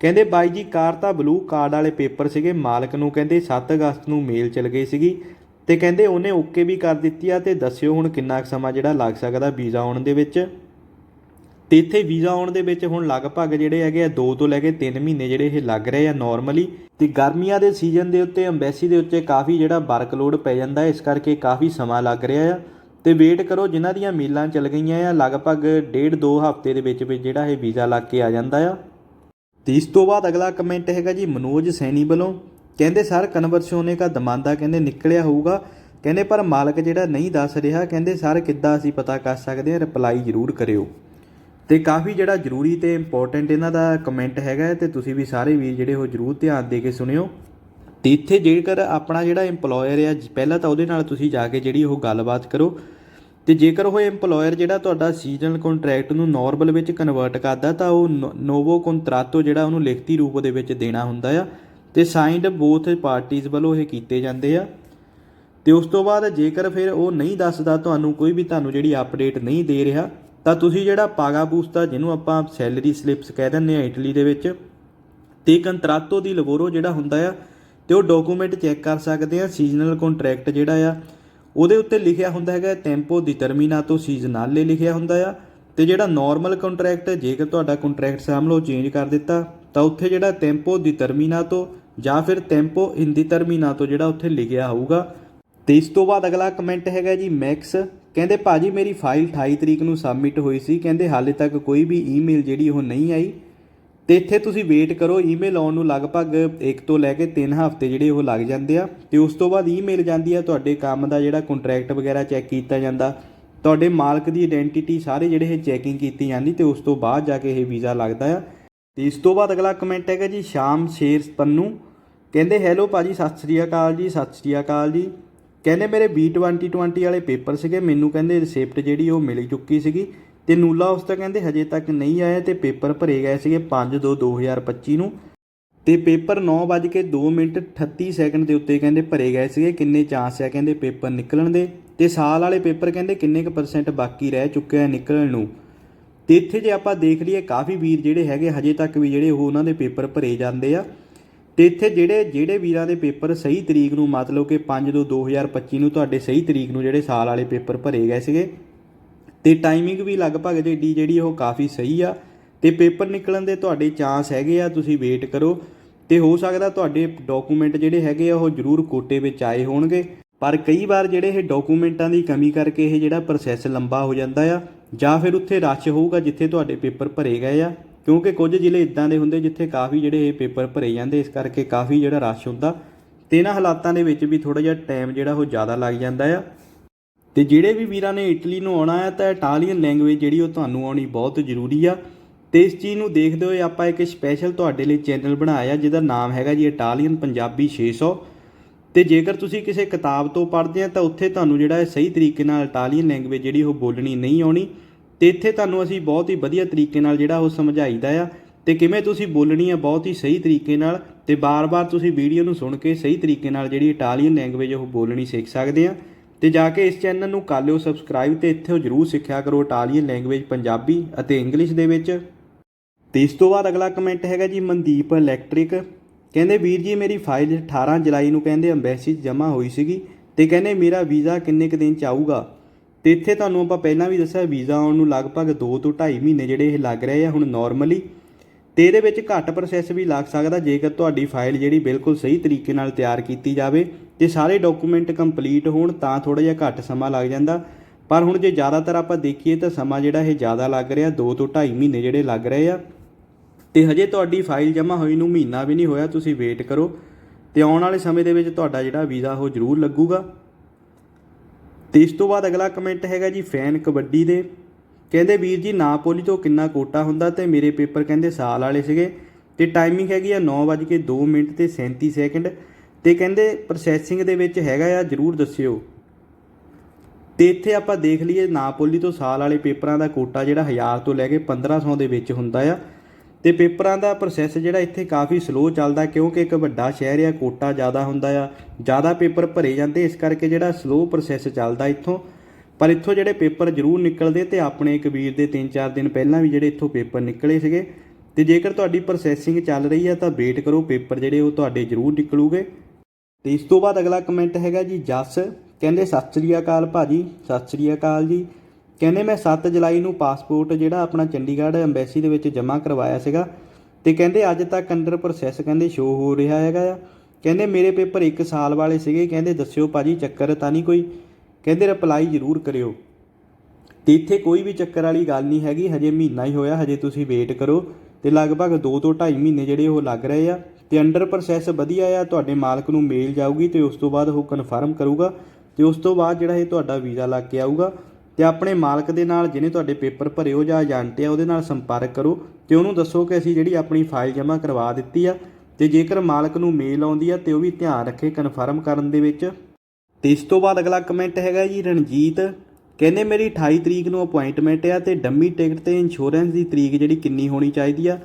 ਕਹਿੰਦੇ, ਬਾਈ ਜੀ, ਕਾਰ ਤਾਂ ਬਲੂ ਕਾਰਡ ਵਾਲੇ ਪੇਪਰ ਸੀਗੇ, ਮਾਲਕ ਨੂੰ ਕਹਿੰਦੇ 7 ਅਗਸਤ ਨੂੰ ਮੇਲ ਚਲ ਗਈ ਸੀਗੀ। ਤੇ ਕਹਿੰਦੇ ਉਹਨੇ ਓਕੇ ਵੀ ਕਰ ਦਿੱਤੀ ਆ, ਤੇ ਦੱਸਿਓ ਹੁਣ ਕਿੰਨਾ ਕੁ ਸਮਾਂ ਜਿਹੜਾ ਲੱਗ ਸਕਦਾ ਵੀਜ਼ਾ ਆਉਣ ਦੇ ਵਿੱਚ। ਅਤੇ ਇੱਥੇ ਵੀਜ਼ਾ ਆਉਣ ਦੇ ਵਿੱਚ ਹੁਣ ਲਗਭਗ ਜਿਹੜੇ ਹੈਗੇ ਆ 2 ਤੋਂ ਲੈ ਕੇ 3 ਮਹੀਨੇ ਜਿਹੜੇ ਇਹ ਲੱਗ ਰਹੇ ਆ ਨਾਰਮਲੀ ਤੇ ਗਰਮੀਆਂ ਦੇ ਸੀਜ਼ਨ ਦੇ ਉੱਤੇ ਐਮਬੈਸੀ ਦੇ ਉੱਤੇ ਕਾਫੀ ਜਿਹੜਾ ਵਰਕਲੋਡ ਪੈ ਜਾਂਦਾ ਇਸ ਕਰਕੇ ਕਾਫੀ ਸਮਾਂ ਲੱਗ ਰਿਹਾ ਆ। ਤੇ ਵੇਟ ਕਰੋ, ਜਿਨ੍ਹਾਂ ਦੀਆਂ ਮੀਲਾਂ ਚੱਲ ਗਈਆਂ ਆ, ਲਗਭਗ ਡੇਢ 2 ਹਫ਼ਤੇ ਦੇ ਵਿੱਚ ਵਿੱਚ ਜਿਹੜਾ ਇਹ ਵੀਜ਼ਾ ਲੱਗ ਕੇ ਆ ਜਾਂਦਾ ਆ। ਤੇ ਇਸ ਤੋਂ ਬਾਅਦ ਅਗਲਾ ਕਮੈਂਟ ਹੈਗਾ ਜੀ, ਮਨੋਜ ਸੈਣੀ ਵੱਲੋਂ। ਕਹਿੰਦੇ, ਸਰ ਕਨਵਰਸੋਨੇ ਕਾ ਦਮਾਂਦਾ ਕਹਿੰਦੇ ਨਿਕਲਿਆ ਹੋਊਗਾ। ਕਹਿੰਦੇ, ਪਰ ਮਾਲਕ ਜਿਹੜਾ ਨਹੀਂ ਦੱਸ ਰਿਹਾ। ਕਹਿੰਦੇ, ਸਰ, ਕਿੱਦਾਂ ਅਸੀਂ ਪਤਾ ਕਰ ਸਕਦੇ ਹਾਂ? ਰਿਪਲਾਈ ਜ਼ਰੂਰ ਕਰਿਓ। ਤੇ ਕਾਫੀ ਜਿਹੜਾ ਜ਼ਰੂਰੀ ਤੇ ਇੰਪੋਰਟੈਂਟ ਇਹਨਾਂ ਦਾ ਕਮੈਂਟ ਹੈਗਾ ਹੈ ਤੇ ਤੁਸੀਂ ਵੀ ਸਾਰੇ ਵੀਰ ਜਿਹੜੇ ਉਹ ਜ਼ਰੂਰ ਧਿਆਨ ਦੇ ਕੇ ਸੁਣਿਓ। ਤੇ ਇੱਥੇ ਜੇਕਰ ਆਪਣਾ ਜਿਹੜਾ EMPLOYER ਆ, ਪਹਿਲਾਂ ਤਾਂ ਉਹਦੇ ਨਾਲ ਤੁਸੀਂ ਜਾ ਕੇ ਜਿਹੜੀ ਉਹ ਗੱਲਬਾਤ ਕਰੋ। ਤੇ ਜੇਕਰ ਉਹ EMPLOYER ਜਿਹੜਾ ਤੁਹਾਡਾ ਸੀਜ਼ਨਲ ਕੰਟਰੈਕਟ ਨੂੰ ਨਾਰਮਲ ਵਿੱਚ ਕਨਵਰਟ ਕਰਦਾ, ਤਾਂ ਉਹ ਨੋਵੋ ਕੰਟਰਾਟੋ ਜਿਹੜਾ ਉਹਨੂੰ ਲਿਖਤੀ ਰੂਪ ਦੇ ਵਿੱਚ ਦੇਣਾ ਹੁੰਦਾ ਆ। ਤੇ ਸਾਈਨਡ ਬੋਥ ਪਾਰਟੀਆਂ ਵੱਲੋਂ ਇਹ ਕੀਤੇ ਜਾਂਦੇ ਆ। ਤੇ ਉਸ ਤੋਂ ਬਾਅਦ ਜੇਕਰ ਫਿਰ ਉਹ ਨਹੀਂ ਦੱਸਦਾ, ਤੁਹਾਨੂੰ ਕੋਈ ਵੀ ਤੁਹਾਨੂੰ ਜਿਹੜੀ ਅਪਡੇਟ ਨਹੀਂ ਦੇ ਰਿਹਾ ਤਾਂ ਤੁਸੀਂ ਜਿਹੜਾ ਪਾਗਾ ਬੂਸਤਾ ਜਿਹਨੂੰ ਆਪਾਂ ਸੈਲਰੀ ਸਲਿੱਪਸ ਕਹਿ ਦਿੰਦੇ ਆ ਇਟਲੀ ਦੇ ਵਿੱਚ, ਤੇ ਕੰਟਰਾਟੋ ਦੀ ਲਵੋਰੋ ਜਿਹੜਾ ਹੁੰਦਾ ਆ, ਤੇ ਉਹ ਡਾਕੂਮੈਂਟ ਚੈੱਕ ਕਰ ਸਕਦੇ ਆ ਸੀਜ਼ਨਲ ਕੰਟਰੈਕਟ ਜਿਹੜਾ ਆ, ਉਹਦੇ ਉੱਤੇ ਲਿਖਿਆ ਹੁੰਦਾ ਹੈਗਾ ਟੈਂਪੋ ਡਿਟਰਮੀਨਾਟੋ ਸੀਜ਼ਨਾਲੇ ਲਿਖਿਆ ਹੁੰਦਾ ਆ, ਤੇ ਜਿਹੜਾ ਨਾਰਮਲ ਕੰਟਰੈਕਟ ਜੇਕਰ ਤੁਹਾਡਾ ਕੰਟਰੈਕਟ ਸਾਹਮਣੇ ਚੇਂਜ ਕਰ ਦਿੱਤਾ, ਤਾਂ ਉੱਥੇ ਜਿਹੜਾ ਟੈਂਪੋ ਡਿਟਰਮੀਨਾਟੋ ਜਾਂ ਫਿਰ ਟੈਂਪੋ ਇੰਡੀਟਰਮੀਨਾਟੋ ਜਿਹੜਾ ਉੱਥੇ ਲਿਖਿਆ ਹੋਊਗਾ। ਤੇ ਇਸ ਤੋਂ ਬਾਅਦ ਅਗਲਾ ਕਮੈਂਟ ਹੈਗਾ ਜੀ ਮੈਕਸ ਕਹਿੰਦੇ ਭਾਜੀ ਮੇਰੀ ਫਾਈਲ 28 ਤਰੀਕ ਨੂੰ ਸਬਮਿਟ ਹੋਈ ਸੀ, ਕਹਿੰਦੇ ਹਾਲੇ ਤੱਕ ਕੋਈ ਵੀ ਈਮੇਲ ਜਿਹੜੀ ਉਹ ਨਹੀਂ ਆਈ। ਤੇ ਇੱਥੇ ਤੁਸੀਂ ਵੇਟ ਕਰੋ ਈਮੇਲ ਆਉਣ ਨੂੰ ਲਗਭਗ 1 ਤੋਂ ਲੈ ਕੇ 3 ਹਫ਼ਤੇ ਜਿਹੜੇ ਉਹ ਲੱਗ ਜਾਂਦੇ ਆ। ਤੇ ਉਸ ਤੋਂ ਬਾਅਦ ਈਮੇਲ ਜਾਂਦੀ ਆ, ਤੁਹਾਡੇ ਕੰਮ ਦਾ ਜਿਹੜਾ ਕੰਟਰੈਕਟ ਵਗੈਰਾ ਚੈੱਕ ਕੀਤਾ ਜਾਂਦਾ, ਤੁਹਾਡੇ ਮਾਲਕ ਦੀ ਆਇਡੈਂਟੀਟੀ ਸਾਰੇ ਜਿਹੜੇ ਇਹ ਚੈਕਿੰਗ ਕੀਤੀ ਜਾਂਦੀ ਤੇ ਉਸ ਤੋਂ ਬਾਅਦ ਜਾ ਕੇ ਇਹ ਵੀਜ਼ਾ ਲੱਗਦਾ ਆ। ਤੇ ਇਸ ਤੋਂ ਬਾਅਦ ਅਗਲਾ ਕਮੈਂਟ ਹੈਗਾ ਜੀ, ਸ਼ਾਮ ਸ਼ੇਰ ਪੰਨੂ। ਕਹਿੰਦੇ ਹੈਲੋ ਭਾਜੀ, ਸਤਿ ਸ੍ਰੀ ਅਕਾਲ ਜੀ, ਸਤਿ ਸ੍ਰੀ ਅਕਾਲ ਜੀ। ਕਹਿੰਦੇ ਮੇਰੇ B2020 ਵਾਲੇ ਪੇਪਰ ਸੀਗੇ, ਮੈਨੂੰ ਕਹਿੰਦੇ ਰਿਸਿਪਟ ਜਿਹੜੀ ਉਹ ਮਿਲ ਚੁੱਕੀ ਸੀਗੀ ਤੇ ਨੂਲਾ ਉਸ ਤਾਂ ਕਹਿੰਦੇ ਹਜੇ ਤੱਕ ਨਹੀਂ ਆਇਆ ਤੇ ਪੇਪਰ ਭਰੇ ਗਏ ਸੀਗੇ 5/2/2025 ਨੂੰ। ਤੇ ਪੇਪਰ 9:02 ਮਿੰਟ 38 ਸੈਕਿੰਡ ਦੇ ਉੱਤੇ ਕਹਿੰਦੇ ਭਰੇ ਗਏ ਸੀਗੇ, ਕਿੰਨੇ ਚਾਂਸ ਆ ਕਹਿੰਦੇ ਪੇਪਰ ਨਿਕਲਣ ਦੇ। ਤੇ ਸਾਲ ਵਾਲੇ ਪੇਪਰ ਕਹਿੰਦੇ ਕਿੰਨੇ ਕੁ ਪਰਸੈਂਟ ਬਾਕੀ ਰਹਿ ਚੁੱਕੇ ਆ ਨਿਕਲਣ ਨੂੰ। ਤੇ ਇੱਥੇ ਜੇ ਆਪਾਂ ਦੇਖ ਲਈਏ, ਕਾਫੀ ਵੀਰ ਜਿਹੜੇ ਹੈਗੇ ਹਜੇ ਤੱਕ ਵੀ ਜਿਹੜੇ ਉਹ ਉਹਨਾਂ ਦੇ ਪੇਪਰ ਭਰੇ ਜਾਂਦੇ ਆ। ਤੇ ਇੱਥੇ ਜਿਹੜੇ ਜਿਹੜੇ ਵੀਰਾਂ ਦੇ ਪੇਪਰ ਸਹੀ ਤਰੀਕ ਨੂੰ, ਮਤਲਬ ਕਿ 5 ਤੋਂ 2025 ਨੂੰ ਤੁਹਾਡੇ ਸਹੀ ਤਰੀਕ ਨੂੰ ਜਿਹੜੇ ਸਾਲ ਵਾਲੇ ਪੇਪਰ ਭਰੇ ਗਏ ਸੀਗੇ, ਤੇ ਟਾਈਮਿੰਗ ਵੀ ਲਗਭਗ ਜਿਹੜੀ ਜਿਹੜੀ ਉਹ ਕਾਫੀ ਸਹੀ ਆ, ਤੇ ਪੇਪਰ ਨਿਕਲਣ ਦੇ ਤੁਹਾਡੇ ਚਾਂਸ ਹੈਗੇ ਆ, ਤੁਸੀਂ ਵੇਟ ਕਰੋ, ਤੇ ਹੋ ਸਕਦਾ ਤੁਹਾਡੇ ਡਾਕੂਮੈਂਟ ਜਿਹੜੇ ਹੈਗੇ ਆ, ਉਹ ਜ਼ਰੂਰ ਕੋਟੇ ਵਿੱਚ ਆਏ ਹੋਣਗੇ, ਪਰ ਕਈ ਵਾਰ ਜਿਹੜੇ ਇਹ ਡਾਕੂਮੈਂਟਾਂ ਦੀ ਕਮੀ ਕਰਕੇ ਇਹ ਜਿਹੜਾ ਪ੍ਰੋਸੈਸ ਲੰਬਾ ਹੋ ਜਾਂਦਾ ਆ, ਜਾਂ ਫਿਰ ਉੱਥੇ ਰਸ਼ ਹੋਊਗਾ ਜਿੱਥੇ ਤੁਹਾਡੇ ਪੇਪਰ ਭਰੇ ਗਏ ਆ। ਕਿਉਂਕਿ ਕੁਝ ਜ਼ਿਲ੍ਹੇ ਇਦਾਂ ਦੇ ਹੁੰਦੇ ਜਿੱਥੇ ਕਾਫੀ ਜਿਹੜੇ ਇਹ ਪੇਪਰ ਭਰੇ ਜਾਂਦੇ, ਇਸ ਕਰਕੇ ਕਾਫੀ ਜਿਹੜਾ ਰਸ਼ ਹੁੰਦਾ। ਤੇ ਇਹਨਾਂ ਹਾਲਾਤਾਂ ਦੇ ਵਿੱਚ ਵੀ ਥੋੜਾ ਜਿਹਾ ਟਾਈਮ ਜਿਹੜਾ ਉਹ ਜ਼ਿਆਦਾ ਲੱਗ ਜਾਂਦਾ ਆ। ਤੇ ਜਿਹੜੇ ਵੀ ਵੀਰਾਂ ਨੇ ਇਟਲੀ ਨੂੰ ਆਉਣਾ ਹੈ ਤਾਂ ਇਟਾਲੀਅਨ ਲੈਂਗੁਏਜ ਜਿਹੜੀ ਉਹ ਤੁਹਾਨੂੰ ਆਉਣੀ ਬਹੁਤ ਜ਼ਰੂਰੀ ਆ। ਤੇ ਇਸ ਚੀਜ਼ ਨੂੰ ਦੇਖਦੇ ਹੋਏ ਆਪਾਂ ਇੱਕ ਸਪੈਸ਼ਲ ਤੁਹਾਡੇ ਲਈ ਚੈਨਲ ਬਣਾਇਆ, ਜਿਹਦਾ ਨਾਮ ਹੈਗਾ ਜੀ ਇਟਾਲੀਅਨ ਪੰਜਾਬੀ 600 ਤੇ ਜੇਕਰ ਤੁਸੀਂ ਕਿਸੇ ਕਿਤਾਬ ਤੋਂ ਪੜ੍ਹਦੇ ਆ, ਤਾਂ ਉੱਥੇ ਤੁਹਾਨੂੰ ਜਿਹੜਾ ਹੈ ਸਹੀ ਤਰੀਕੇ ਨਾਲ ਇਟਾਲੀਅਨ ਲੈਂਗੁਏਜ ਜਿਹੜੀ ਉਹ ਬੋਲਣੀ ਨਹੀਂ ਆਉਣੀ। ਤੇ ਇੱਥੇ ਤੁਹਾਨੂੰ ਅਸੀਂ ਬਹੁਤ ਹੀ ਵਧੀਆ ਤਰੀਕੇ ਨਾਲ ਜਿਹੜਾ ਉਹ ਸਮਝਾਈਦਾ ਆ ਤੇ ਕਿਵੇਂ ਤੁਸੀਂ ਬੋਲਣੀ ਆ ਬਹੁਤ ਹੀ ਸਹੀ ਤਰੀਕੇ ਨਾਲ ਤੇ ਬਾਰ-ਬਾਰ ਤੁਸੀਂ ਵੀਡੀਓ ਨੂੰ ਸੁਣ ਕੇ ਸਹੀ ਤਰੀਕੇ ਨਾਲ ਜਿਹੜੀ ਇਟਾਲੀਅਨ ਲੈਂਗੁਏਜ ਉਹ ਬੋਲਣੀ ਸਿੱਖ ਸਕਦੇ ਆ। ਤੇ ਜਾ ਕੇ ਇਸ ਚੈਨਲ ਨੂੰ ਕਰ ਲਿਓ ਸਬਸਕ੍ਰਾਈਬ ਤੇ ਇੱਥੇ ਜ਼ਰੂਰ ਸਿੱਖਿਆ ਕਰੋ ਇਟਾਲੀਅਨ ਲੈਂਗੁਏਜ ਪੰਜਾਬੀ ਅਤੇ ਇੰਗਲਿਸ਼ ਦੇ ਵਿੱਚ। ਤੇ ਇਸ ਤੋਂ ਬਾਅਦ ਅਗਲਾ ਕਮੈਂਟ ਹੈਗਾ ਜੀ ਮਨਦੀਪ ਇਲੈਕਟ੍ਰਿਕ ਕਹਿੰਦੇ, ਵੀਰ ਜੀ, ਮੇਰੀ ਫਾਈਲ 18 ਜੁਲਾਈ ਨੂੰ ਕਹਿੰਦੇ ਐਮਬੈਸੀ 'ਚ ਜਮ੍ਹਾਂ ਹੋਈ ਸੀਗੀ ਤੇ ਕਹਿੰਦੇ ਮੇਰਾ ਵੀਜ਼ਾ ਕਿੰਨੇ ਕੁ ਦਿਨ 'ਚ ਆਊਗਾ? ਤੇ ਇੱਥੇ ਤੁਹਾਨੂੰ ਆਪਾਂ ਪਹਿਲਾਂ ਵੀ ਦੱਸਿਆ ਵੀਜ਼ਾ ਆਉਣ ਨੂੰ ਲਗਭਗ 2 ਤੋਂ 2.5 ਮਹੀਨੇ ਜਿਹੜੇ ਇਹ ਲੱਗ ਰਹੇ ਆ ਹੁਣ ਨਾਰਮਲੀ ਤੇ ਇਹਦੇ ਵਿੱਚ ਘੱਟ ਪ੍ਰੋਸੈਸ ਵੀ ਲੱਗ ਸਕਦਾ ਜੇਕਰ ਤੁਹਾਡੀ ਫਾਈਲ ਜਿਹੜੀ ਬਿਲਕੁਲ ਸਹੀ ਤਰੀਕੇ ਨਾਲ ਤਿਆਰ ਕੀਤੀ ਜਾਵੇ ਤੇ ਸਾਰੇ ਡਾਕੂਮੈਂਟ ਕੰਪਲੀਟ ਹੋਣ ਤਾਂ ਥੋੜਾ ਜਿਹਾ ਘੱਟ ਸਮਾਂ ਲੱਗ ਜਾਂਦਾ। ਪਰ ਹੁਣ ਜੇ ਜ਼ਿਆਦਾਤਰ ਆਪਾਂ ਦੇਖੀਏ ਤਾਂ ਸਮਾਂ ਜਿਹੜਾ ਇਹ ਜ਼ਿਆਦਾ ਲੱਗ ਰਿਹਾ 2 ਤੋਂ 2.5 ਮਹੀਨੇ ਜਿਹੜੇ ਲੱਗ ਰਹੇ ਆ। ਤੇ ਹਜੇ ਤੁਹਾਡੀ ਫਾਈਲ ਜਮ੍ਹਾਂ ਹੋਈ ਨੂੰ ਮਹੀਨਾ ਵੀ ਨਹੀਂ ਹੋਇਆ, ਤੁਸੀਂ ਵੇਟ ਕਰੋ। ਤੇ ਆਉਣ ਵਾਲੇ ਸਮੇਂ ਦੇ ਵਿੱਚ ਤੁਹਾਡਾ ਜਿਹੜਾ ਵੀਜ਼ਾ ਉਹ ਜ਼ਰੂਰ ਲੱਗੂਗਾ। ਤੇ ਇਸ ਤੋਂ ਬਾਅਦ ਅਗਲਾ ਕਮੈਂਟ ਹੈਗਾ ਜੀ ਫੈਨ ਕਬੱਡੀ ਦੇ। ਕਹਿੰਦੇ ਵੀਰ ਜੀ, ਨਾਪੋਲੀ ਤੋਂ ਕਿੰਨਾ ਕੋਟਾ ਹੁੰਦਾ ਤੇ ਮੇਰੇ ਪੇਪਰ ਕਹਿੰਦੇ ਸਾਲ ਵਾਲੇ ਸੀਗੇ। ਤੇ ਟਾਈਮਿੰਗ ਹੈਗੀ ਆ 9:02 ਮਿੰਟ ਤੇ 37 ਸੈਕਿੰਡ। ਤੇ ਕਹਿੰਦੇ ਪ੍ਰੋਸੈਸਿੰਗ ਦੇ ਵਿੱਚ ਹੈਗਾ ਆ, ਜਰੂਰ ਦੱਸਿਓ। ਤੇ ਇੱਥੇ ਆਪਾਂ ਦੇਖ ਲਈਏ, ਨਾਪੋਲੀ ਤੋਂ ਸਾਲ ਵਾਲੇ ਪੇਪਰਾਂ ਦਾ ਕੋਟਾ ਜਿਹੜਾ 1000 ਤੋਂ ਲੈ ਕੇ 1500 ਦੇ ਵਿੱਚ ਹੁੰਦਾ ਆ। ਤੇ ਪੇਪਰਾਂ ਦਾ ਪ੍ਰੋਸੈਸ ਜਿਹੜਾ ਇੱਥੇ ਕਾਫੀ ਸਲੋ ਚੱਲਦਾ ਕਿਉਂਕਿ ਇੱਕ ਵੱਡਾ ਸ਼ਹਿਰ ਆ ਕੋਟਾ ਜ਼ਿਆਦਾ ਹੁੰਦਾ ਆ, ਜ਼ਿਆਦਾ ਪੇਪਰ ਭਰੇ ਜਾਂਦੇ, ਇਸ ਕਰਕੇ ਜਿਹੜਾ ਸਲੋ ਪ੍ਰੋਸੈਸ ਚੱਲਦਾ ਇੱਥੋਂ। ਪਰ ਇੱਥੋਂ ਜਿਹੜੇ ਪੇਪਰ ਜ਼ਰੂਰ ਨਿਕਲਦੇ ਤੇ ਆਪਣੇ ਇੱਕ ਵੀਰ ਦੇ 3-4 ਦਿਨ ਪਹਿਲਾਂ ਵੀ ਜਿਹੜੇ ਇੱਥੋਂ ਪੇਪਰ ਨਿਕਲੇ ਸੀਗੇ। ਤੇ ਜੇਕਰ ਤੁਹਾਡੀ ਪ੍ਰੋਸੈਸਿੰਗ ਚੱਲ ਰਹੀ ਹੈ ਤਾਂ ਵੇਟ ਕਰੋ, ਪੇਪਰ ਜਿਹੜੇ ਉਹ ਤੁਹਾਡੇ ਜ਼ਰੂਰ ਨਿਕਲੂਗੇ। ਤੇ ਇਸ ਤੋਂ ਬਾਅਦ ਅਗਲਾ ਕਮੈਂਟ ਹੈਗਾ ਜੀ ਜਸ। ਕਹਿੰਦੇ, ਸਤਿ ਸ੍ਰੀ ਅਕਾਲ ਭਾਜੀ, ਸਤਿ ਸ੍ਰੀ ਅਕਾਲ ਜੀ। ਕਹਿੰਦੇ ਮੈਂ 7 ਜੁਲਾਈ ਨੂੰ ਪਾਸਪੋਰਟ ਜਿਹੜਾ ਆਪਣਾ ਚੰਡੀਗੜ੍ਹ ਐਮਬੈਸੀ ਦੇ ਵਿੱਚ ਜਮ੍ਹਾਂ ਕਰਵਾਇਆ ਸੀਗਾ ਤੇ ਕਹਿੰਦੇ ਅੱਜ ਤੱਕ ਅੰਡਰ ਪ੍ਰੋਸੈਸ ਕਹਿੰਦੇ ਸ਼ੋ ਹੋ ਰਿਹਾ ਹੈਗਾ ਆ। ਕਹਿੰਦੇ ਮੇਰੇ ਪੇਪਰ 1 ਸਾਲ ਵਾਲੇ ਸੀਗੇ, ਕਹਿੰਦੇ ਦੱਸਿਓ ਭਾਜੀ ਚੱਕਰ ਤਾਂ ਨਹੀਂ ਕੋਈ। ਕਹਿੰਦੇ ਰਿਪਲਾਈ ਜ਼ਰੂਰ ਕਰਿਓ। ਤੇ ਇੱਥੇ ਕੋਈ ਵੀ ਚੱਕਰ ਵਾਲੀ ਗੱਲ ਨਹੀਂ ਹੈਗੀ, ਹਜੇ ਮਹੀਨਾ ਹੀ ਹੋਇਆ, ਹਜੇ ਤੁਸੀਂ ਵੇਟ ਕਰੋ ਤੇ ਲਗਭਗ 2 ਤੋਂ 2.5 ਮਹੀਨੇ ਜਿਹੜੇ ਉਹ ਲੱਗ ਰਹੇ ਆ। ਤੇ ਅੰਡਰ ਪ੍ਰੋਸੈਸ ਵਧੀਆ ਆ, ਤੁਹਾਡੇ ਮਾਲਕ ਨੂੰ ਮੇਲ ਜਾਊਗੀ ਤੇ ਉਸ ਤੋਂ ਬਾਅਦ ਉਹ ਕਨਫਰਮ ਕਰੂਗਾ ਤੇ ਉਸ ਤੋਂ ਬਾਅਦ ਜਿਹੜਾ ਇਹ ਤੁਹਾਡਾ ਵੀਜ਼ਾ ਲੱਗ ਕੇ ਆਊਗਾ। ਤੇ ਆਪਣੇ ਮਾਲਕ ਦੇ ਨਾਲ ਜਿਹਨੇ ਤੁਹਾਡੇ ਪੇਪਰ ਭਰੇ ਹੋ ਜਾਂ ਏਜੰਟ ਆ, ਉਹਦੇ ਨਾਲ ਸੰਪਰਕ ਕਰੋ ਤੇ ਉਹਨੂੰ ਦੱਸੋ ਕਿ ਅਸੀਂ ਜਿਹੜੀ ਆਪਣੀ ਫਾਈਲ ਜਮ੍ਹਾਂ ਕਰਵਾ ਦਿੱਤੀ ਆ ਤੇ ਜੇਕਰ ਮਾਲਕ ਨੂੰ ਮੇਲ ਆਉਂਦੀ ਆ ਤੇ ਉਹ ਵੀ ਧਿਆਨ ਰੱਖੇ ਕਨਫਰਮ ਕਰਨ ਦੇ ਵਿੱਚ। ਤੇ ਇਸ ਤੋਂ ਬਾਅਦ ਅਗਲਾ ਕਮੈਂਟ ਹੈਗਾ ਜੀ, ਰਣਜੀਤ ਕਹਿੰਦੇ, ਮੇਰੀ 28 ਤਰੀਕ ਨੂੰ ਅਪਾਇੰਟਮੈਂਟ ਆ ਤੇ ਡੰਮੀ ਟਿਕਟ ਤੇ ਇੰਸ਼ੋਰੈਂਸ ਦੀ ਤਰੀਕ ਜਿਹੜੀ ਕਿੰਨੀ ਹੋਣੀ ਚਾਹੀਦੀ ਆ?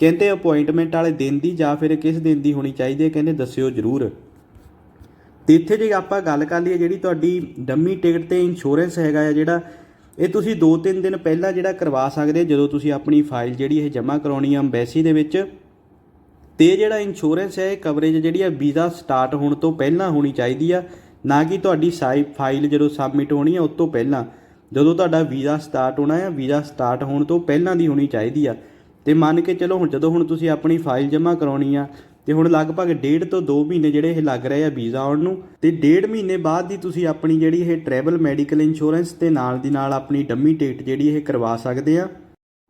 ਕਹਿੰਦੇ ਅਪਾਇੰਟਮੈਂਟ ਵਾਲੇ ਦਿਨ ਦੀ ਜਾਂ ਫਿਰ ਕਿਸ ਦਿਨ ਦੀ ਹੋਣੀ ਚਾਹੀਦੀ ਹੈ ਕਹਿੰਦੇ, ਦੱਸਿਓ ਜ਼ਰੂਰ। ਤੇ ਇੱਥੇ ਜੇ ਆਪਾਂ ਗੱਲ ਕਰ ਲਈਏ ਜਿਹੜੀ ਤੁਹਾਡੀ ਡੰਮੀ ਟਿਕਟ ਤੇ ਇੰਸ਼ੋਰੈਂਸ ਹੈਗਾ ਆ ਜਿਹੜਾ, ਇਹ ਤੁਸੀਂ 2-3 ਦਿਨ ਪਹਿਲਾਂ ਜਿਹੜਾ ਕਰਵਾ ਸਕਦੇ ਜਦੋਂ ਤੁਸੀਂ ਆਪਣੀ ਫਾਈਲ ਜਿਹੜੀ ਇਹ ਜਮ੍ਹਾਂ ਕਰਾਉਣੀ ਆ ਅੰਬੈਸੀ ਦੇ ਵਿੱਚ। ਤੇ ਇਹ ਜਿਹੜਾ ਇੰਸ਼ੋਰੈਂਸ ਹੈ, ਇਹ ਕਵਰੇਜ ਜਿਹੜੀ ਆ ਵੀਜ਼ਾ ਸਟਾਰਟ ਹੋਣ ਤੋਂ ਪਹਿਲਾਂ ਹੋਣੀ ਚਾਹੀਦੀ ਆ, ਨਾ ਕਿ ਤੁਹਾਡੀ ਸਾਈ ਫਾਈਲ ਜਦੋਂ ਸਬਮਿਟ ਹੋਣੀ ਆ ਉਸ ਤੋਂ ਪਹਿਲਾਂ। ਜਦੋਂ ਤੁਹਾਡਾ ਵੀਜ਼ਾ ਸਟਾਰਟ ਹੋਣਾ ਆ, ਵੀਜ਼ਾ ਸਟਾਰਟ ਹੋਣ ਤੋਂ ਪਹਿਲਾਂ ਦੀ ਹੋਣੀ ਚਾਹੀਦੀ ਆ। ਤੇ ਮੰਨ ਕੇ ਚਲੋ ਹੁਣ ਜਦੋਂ ਹੁਣ ਤੁਸੀਂ ਆਪਣੀ ਫਾਈਲ ਜਮ੍ਹਾਂ ਕਰਾਉਣੀ ਆ ਤੇ ਹੁਣ ਲਗਭਗ ਡੇਢ ਤੋਂ 2 ਮਹੀਨੇ ਜਿਹੜੇ ਇਹ ਲੱਗ ਰਹੇ ਆ ਵੀਜ਼ਾ ਆਉਣ ਨੂੰ, ਤੇ ਡੇਢ ਮਹੀਨੇ ਬਾਅਦ ਦੀ ਤੁਸੀਂ ਆਪਣੀ ਜਿਹੜੀ ਇਹ ਟਰੈਵਲ ਮੈਡੀਕਲ ਇੰਸ਼ੋਰੈਂਸ ਤੇ ਨਾਲ ਦੀ ਨਾਲ ਆਪਣੀ ਡੰਮੀ ਟਿਕਟ ਜਿਹੜੀ ਇਹ ਕਰਵਾ ਸਕਦੇ ਆ।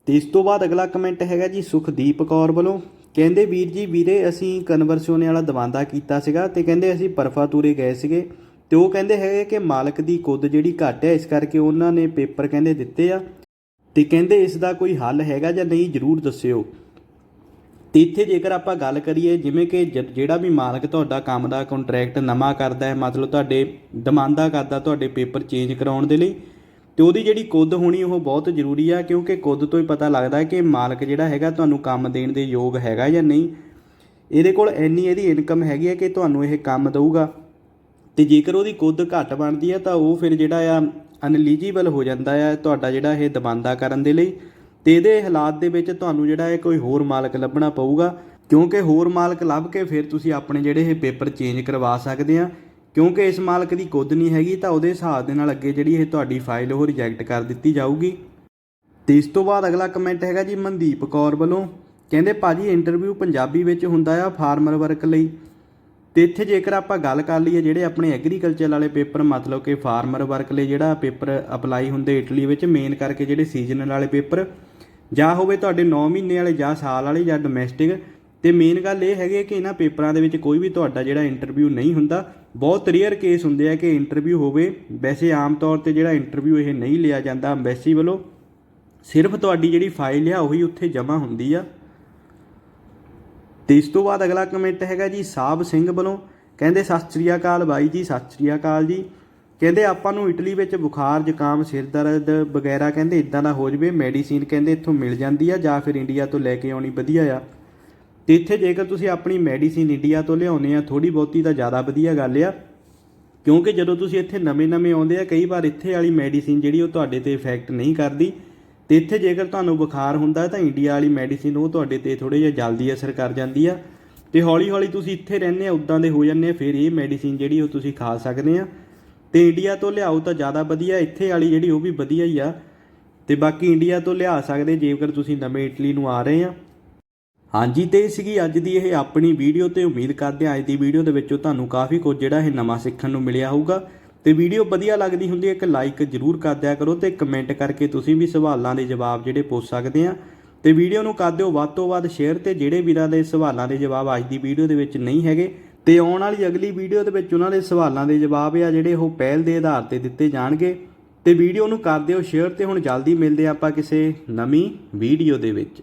ਤੇ ਇਸ ਤੋਂ ਬਾਅਦ ਅਗਲਾ ਕਮੈਂਟ ਹੈਗਾ ਜੀ ਸੁਖਦੀਪ ਕੌਰ ਵੱਲੋਂ। ਕਹਿੰਦੇ ਵੀਰ ਜੀ, ਵੀਰੇ ਅਸੀਂ ਕਨਵਰਸੋਨੇ ਵਾਲਾ ਦਵਾਂਦਾ ਕੀਤਾ ਸੀਗਾ ਤੇ ਕਹਿੰਦੇ ਅਸੀਂ ਪਰਫਾ ਪਰਫਾਤੂਰੇ ਗਏ ਸੀਗੇ। ਤੇ ਉਹ ਕਹਿੰਦੇ ਹੈਗੇ ਕਿ ਮਾਲਕ ਦੀ ਕੁੱਦ ਜਿਹੜੀ ਘੱਟ ਹੈ, ਇਸ ਕਰਕੇ ਉਹਨਾਂ ਨੇ ਪੇਪਰ ਕਹਿੰਦੇ ਦਿੱਤੇ ਆ। ਤੇ ਕਹਿੰਦੇ ਇਸ ਦਾ ਕੋਈ ਹੱਲ ਹੈਗਾ ਜਾਂ ਨਹੀਂ, ਜਰੂਰ ਦੱਸਿਓ। ਤੇ ਇੱਥੇ ਜੇਕਰ ਆਪਾਂ ਗੱਲ ਕਰੀਏ, ਜਿਵੇਂ ਕਿ ਜਿਹੜਾ ਵੀ ਮਾਲਕ ਤੁਹਾਡਾ ਕੰਮ ਦਾ ਕੰਟਰੈਕਟ ਨਵਾਂ ਕਰਦਾ ਹੈ, ਮਤਲਬ ਤੁਹਾਡੇ ਦਮਾਂਦਾ ਕਰਦਾ ਤੁਹਾਡੇ ਪੇਪਰ ਚੇਂਜ ਕਰਾਉਣ ਦੇ ਲਈ, ਤੇ ਉਹਦੀ ਜਿਹੜੀ ਕੁੱਦ ਹੋਣੀ ਉਹ ਬਹੁਤ ਜ਼ਰੂਰੀ ਆ, ਕਿਉਂਕਿ ਕੁੱਦ ਤੋਂ ਹੀ ਪਤਾ ਲੱਗਦਾ ਹੈ ਕਿ ਮਾਲਕ ਜਿਹੜਾ ਹੈਗਾ ਤੁਹਾਨੂੰ ਕੰਮ ਦੇਣ ਦੇ ਯੋਗ ਹੈਗਾ ਜਾਂ ਨਹੀਂ। ਇਹਦੇ ਕੋਲ ਇੰਨੀ ਇਹਦੀ ਇਨਕਮ ਹੈਗੀ ਹੈ ਕਿ ਤੁਹਾਨੂੰ ਇਹ ਕੰਮ ਦਊਗਾ। ਤੇ ਜੇਕਰ ਉਹਦੀ ਕੁੱਦ ਘੱਟ ਬਣਦੀ ਹੈ, ਤਾਂ ਉਹ ਫਿਰ ਜਿਹੜਾ ਆ ਅਨਲੀਜੀਬਲ ਹੋ ਜਾਂਦਾ ਆ, ਤੁਹਾਡਾ ਜਿਹੜਾ ਇਹ ਦਬਾਂਦਾ ਕਰਨ ਦੇ ਲਈ। ਤੇ ਇਹਦੇ ਹਾਲਾਤ ਦੇ ਵਿੱਚ ਤੁਹਾਨੂੰ ਜਿਹੜਾ ਹੈ ਕੋਈ ਹੋਰ ਮਾਲਕ ਲੱਭਣਾ ਪਊਗਾ, ਕਿਉਂਕਿ ਹੋਰ ਮਾਲਕ ਲੱਭ ਕੇ ਫਿਰ ਤੁਸੀਂ ਆਪਣੇ ਜਿਹੜੇ ਇਹ ਪੇਪਰ ਚੇਂਜ ਕਰਵਾ ਸਕਦੇ ਆ। ਕਿਉਂਕਿ ਇਸ ਮਾਲਕ ਦੀ ਕੁੱਦ ਨਹੀਂ ਹੈਗੀ, ਤਾਂ ਉਹਦੇ ਹਿਸਾਬ ਦੇ ਨਾਲ ਅੱਗੇ ਜਿਹੜੀ ਇਹ ਤੁਹਾਡੀ ਫਾਈਲ ਉਹ ਰਿਜੈਕਟ ਕਰ ਦਿੱਤੀ ਜਾਊਗੀ। ਤੇ ਇਸ ਤੋਂ ਬਾਅਦ ਅਗਲਾ ਕਮੈਂਟ ਹੈਗਾ ਜੀ ਮਨਦੀਪ ਕੌਰ ਵੱਲੋਂ। ਕਹਿੰਦੇ, ਭਾਜੀ ਇੰਟਰਵਿਊ ਪੰਜਾਬੀ ਵਿੱਚ ਹੁੰਦਾ ਆ ਫਾਰਮਰ ਵਰਕ ਲਈ। ਤੇ ਇੱਥੇ ਜੇਕਰ ਆਪਾਂ ਗੱਲ ਕਰ ਲਈਏ ਜਿਹੜੇ ਆਪਣੇ ਐਗਰੀਕਲਚਰ ਵਾਲੇ ਪੇਪਰ, ਮਤਲਬ ਕਿ ਫਾਰਮਰ ਵਰਕ ਲਈ ਜਿਹੜਾ ਪੇਪਰ ਅਪਲਾਈ ਹੁੰਦੇ ਇਟਲੀ ਵਿੱਚ ਮੇਨ ਕਰਕੇ ਜਿਹੜੇ ਸੀਜ਼ਨਲ ਵਾਲੇ ਪੇਪਰ, ਜਾਂ ਹੋਵੇ ਤੁਹਾਡੇ 9 ਮਹੀਨੇ ਵਾਲੇ, ਜਾਂ ਸਾਲ ਵਾਲੇ, ਜਾਂ ਡੋਮੈਸਟਿਕ ਤੇ ਮੇਨ ਗੱਲ ਇਹ ਹੈਗੀ ਕਿ ਇਹਨਾਂ ਪੇਪਰਾਂ ਦੇ ਵਿੱਚ ਕੋਈ ਵੀ ਤੁਹਾਡਾ ਜਿਹੜਾ ਇੰਟਰਵਿਊ ਨਹੀਂ ਹੁੰਦਾ। ਬਹੁਤ ਰੇਅਰ ਕੇਸ ਹੁੰਦੇ ਆ ਕਿ ਇੰਟਰਵਿਊ ਹੋਵੇ, ਵੈਸੇ ਆਮ ਤੌਰ ਤੇ ਜਿਹੜਾ ਇੰਟਰਵਿਊ ਇਹ ਨਹੀਂ ਲਿਆ ਜਾਂਦਾ ਅੰਬੈਸੀ ਵੱਲੋਂ, ਸਿਰਫ ਤੁਹਾਡੀ ਜਿਹੜੀ ਫਾਈਲ ਆ, ਉਹੀ ਉੱਥੇ ਜਮ੍ਹਾਂ ਹੁੰਦੀ ਆ। ਤੇ ਇਸ ਤੋਂ ਬਾਅਦ ਅਗਲਾ ਕਮੈਂਟ ਹੈਗਾ ਜੀ ਸਾਬ ਸਿੰਘ ਵੱਲੋਂ। ਕਹਿੰਦੇ, ਸਤਿ ਸ੍ਰੀ ਅਕਾਲ ਬਾਈ ਜੀ, ਸਤਿ ਸ੍ਰੀ ਅਕਾਲ ਜੀ। ਕਹਿੰਦੇ, ਆਪਾਂ ਨੂੰ ਇਟਲੀ ਵਿੱਚ ਬੁਖਾਰ, ਜ਼ੁਕਾਮ, ਸਿਰ ਦਰਦ ਵਗੈਰਾ ਕਹਿੰਦੇ ਇਦਾਂ ਦਾ ਹੋ ਜਵੇ, ਮੈਡੀਸਿਨ ਕਹਿੰਦੇ ਇੱਥੋਂ ਮਿਲ ਜਾਂਦੀ ਆ ਜਾਂ ਫਿਰ ਇੰਡੀਆ ਤੋਂ ਲੈ ਕੇ ਆਉਣੀ ਵਧੀਆ ਆ। ਤੇ ਇੱਥੇ ਜੇਕਰ ਤੁਸੀਂ ਆਪਣੀ ਮੈਡੀਸਿਨ ਇੰਡੀਆ ਤੋਂ ਲਿਆਉਨੇ ਆ ਥੋੜੀ ਬਹੁਤੀ ਤਾਂ ਜ਼ਿਆਦਾ ਵਧੀਆ ਗੱਲ ਆ। ਕਿਉਂਕਿ ਜਦੋਂ ਤੁਸੀਂ ਇੱਥੇ ਨਵੇਂ-ਨਵੇਂ ਆਉਂਦੇ ਆ, ਕਈ ਵਾਰ ਇੱਥੇ ਵਾਲੀ ਮੈਡੀਸਿਨ ਜਿਹੜੀ ਉਹ ਤੁਹਾਡੇ ਤੇ ਇਫੈਕਟ ਨਹੀਂ ਕਰਦੀ। ਤੇ ਇੱਥੇ ਜੇਕਰ ਤੁਹਾਨੂੰ ਬੁਖਾਰ ਹੁੰਦਾ ਤਾਂ ਇੰਡੀਆ ਵਾਲੀ ਮੈਡੀਸਿਨ ਉਹ ਤੁਹਾਡੇ ਤੇ ਥੋੜੇ ਜਿਹਾ ਜਲਦੀ ਅਸਰ ਕਰ ਜਾਂਦੀ ਆ। ਤੇ ਹੌਲੀ-ਹੌਲੀ ਤੁਸੀਂ ਇੱਥੇ ਰਹਿੰਦੇ ਆ, ਉਦਾਂ ਦੇ ਹੋ ਜਾਂਦੇ ਆ, ਫਿਰ ਇਹ ਮੈਡੀਸਿਨ ਜਿਹੜੀ ਉਹ ਤੁਸੀਂ ਖਾ ਸਕਦੇ ਆ। ਤੇ ਇੰਡੀਆ ਤੋਂ ਲਿਆਓ ਤਾਂ ਜ਼ਿਆਦਾ ਵਧੀਆ, ਇੱਥੇ ਵਾਲੀ ਜਿਹੜੀ ਉਹ ਵੀ ਵਧੀਆ ਹੀ ਆ। ਤੇ ਬਾਕੀ ਇੰਡੀਆ ਤੋਂ ਲਿਆ ਸਕਦੇ ਜੇਕਰ ਤੁਸੀਂ ਨਵੇਂ ਇਟਲੀ ਨੂੰ ਆ ਰਹੇ ਆ। ਹਾਂਜੀ, ਤੇ ਇਹ ਸੀਗੀ ਅੱਜ ਦੀ ਇਹ ਆਪਣੀ ਵੀਡੀਓ ਤੇ ਉਮੀਦ ਕਰਦੇ ਹਾਂ ਅੱਜ ਦੀ ਵੀਡੀਓ ਦੇ ਵਿੱਚੋਂ ਤੁਹਾਨੂੰ ਕਾਫੀ ਕੁਝ ਜਿਹੜਾ ਇਹ ਨਵਾਂ ਸਿੱਖਣ ਨੂੰ ਮਿਲਿਆ ਹੋਊਗਾ। ਤੇ ਵੀਡੀਓ ਵਧੀਆ ਲੱਗਦੀ ਹੁੰਦੀ ਹੈ, ਇੱਕ ਲਾਈਕ ਜਰੂਰ ਕਰ ਦਿਆ ਕਰੋ ਤੇ ਕਮੈਂਟ ਕਰਕੇ ਤੁਸੀਂ ਵੀ ਸਵਾਲਾਂ ਦੇ ਜਵਾਬ ਜਿਹੜੇ ਪੁੱਛ ਸਕਦੇ ਆ। ਤੇ ਵੀਡੀਓ ਨੂੰ ਕਰ ਦਿਓ ਵੱਧ ਤੋਂ ਵੱਧ ਸ਼ੇਅਰ ਤੇ ਜਿਹੜੇ ਵੀਰਾਂ ਦੇ ਸਵਾਲਾਂ ਦੇ ਜਵਾਬ ਅੱਜ ਦੀ ਵੀਡੀਓ ਦੇ ਵਿੱਚ ਨਹੀਂ ਹੈਗੇ, ਤੇ ਆਉਣ ਵਾਲੀ ਅਗਲੀ ਵੀਡੀਓ ਦੇ ਵਿੱਚ ਉਹਨਾਂ ਦੇ ਸਵਾਲਾਂ ਦੇ ਜਵਾਬ ਆ ਜਿਹੜੇ ਉਹ ਪਹਿਲ ਦੇ ਆਧਾਰ ਤੇ ਦਿੱਤੇ ਜਾਣਗੇ। ਤੇ ਵੀਡੀਓ ਨੂੰ ਕਰ ਦਿਓ ਸ਼ੇਅਰ ਤੇ ਹੁਣ ਜਲਦੀ ਮਿਲਦੇ ਆਪਾਂ ਕਿਸੇ ਨਵੀਂ ਵੀਡੀਓ ਦੇ ਵਿੱਚ।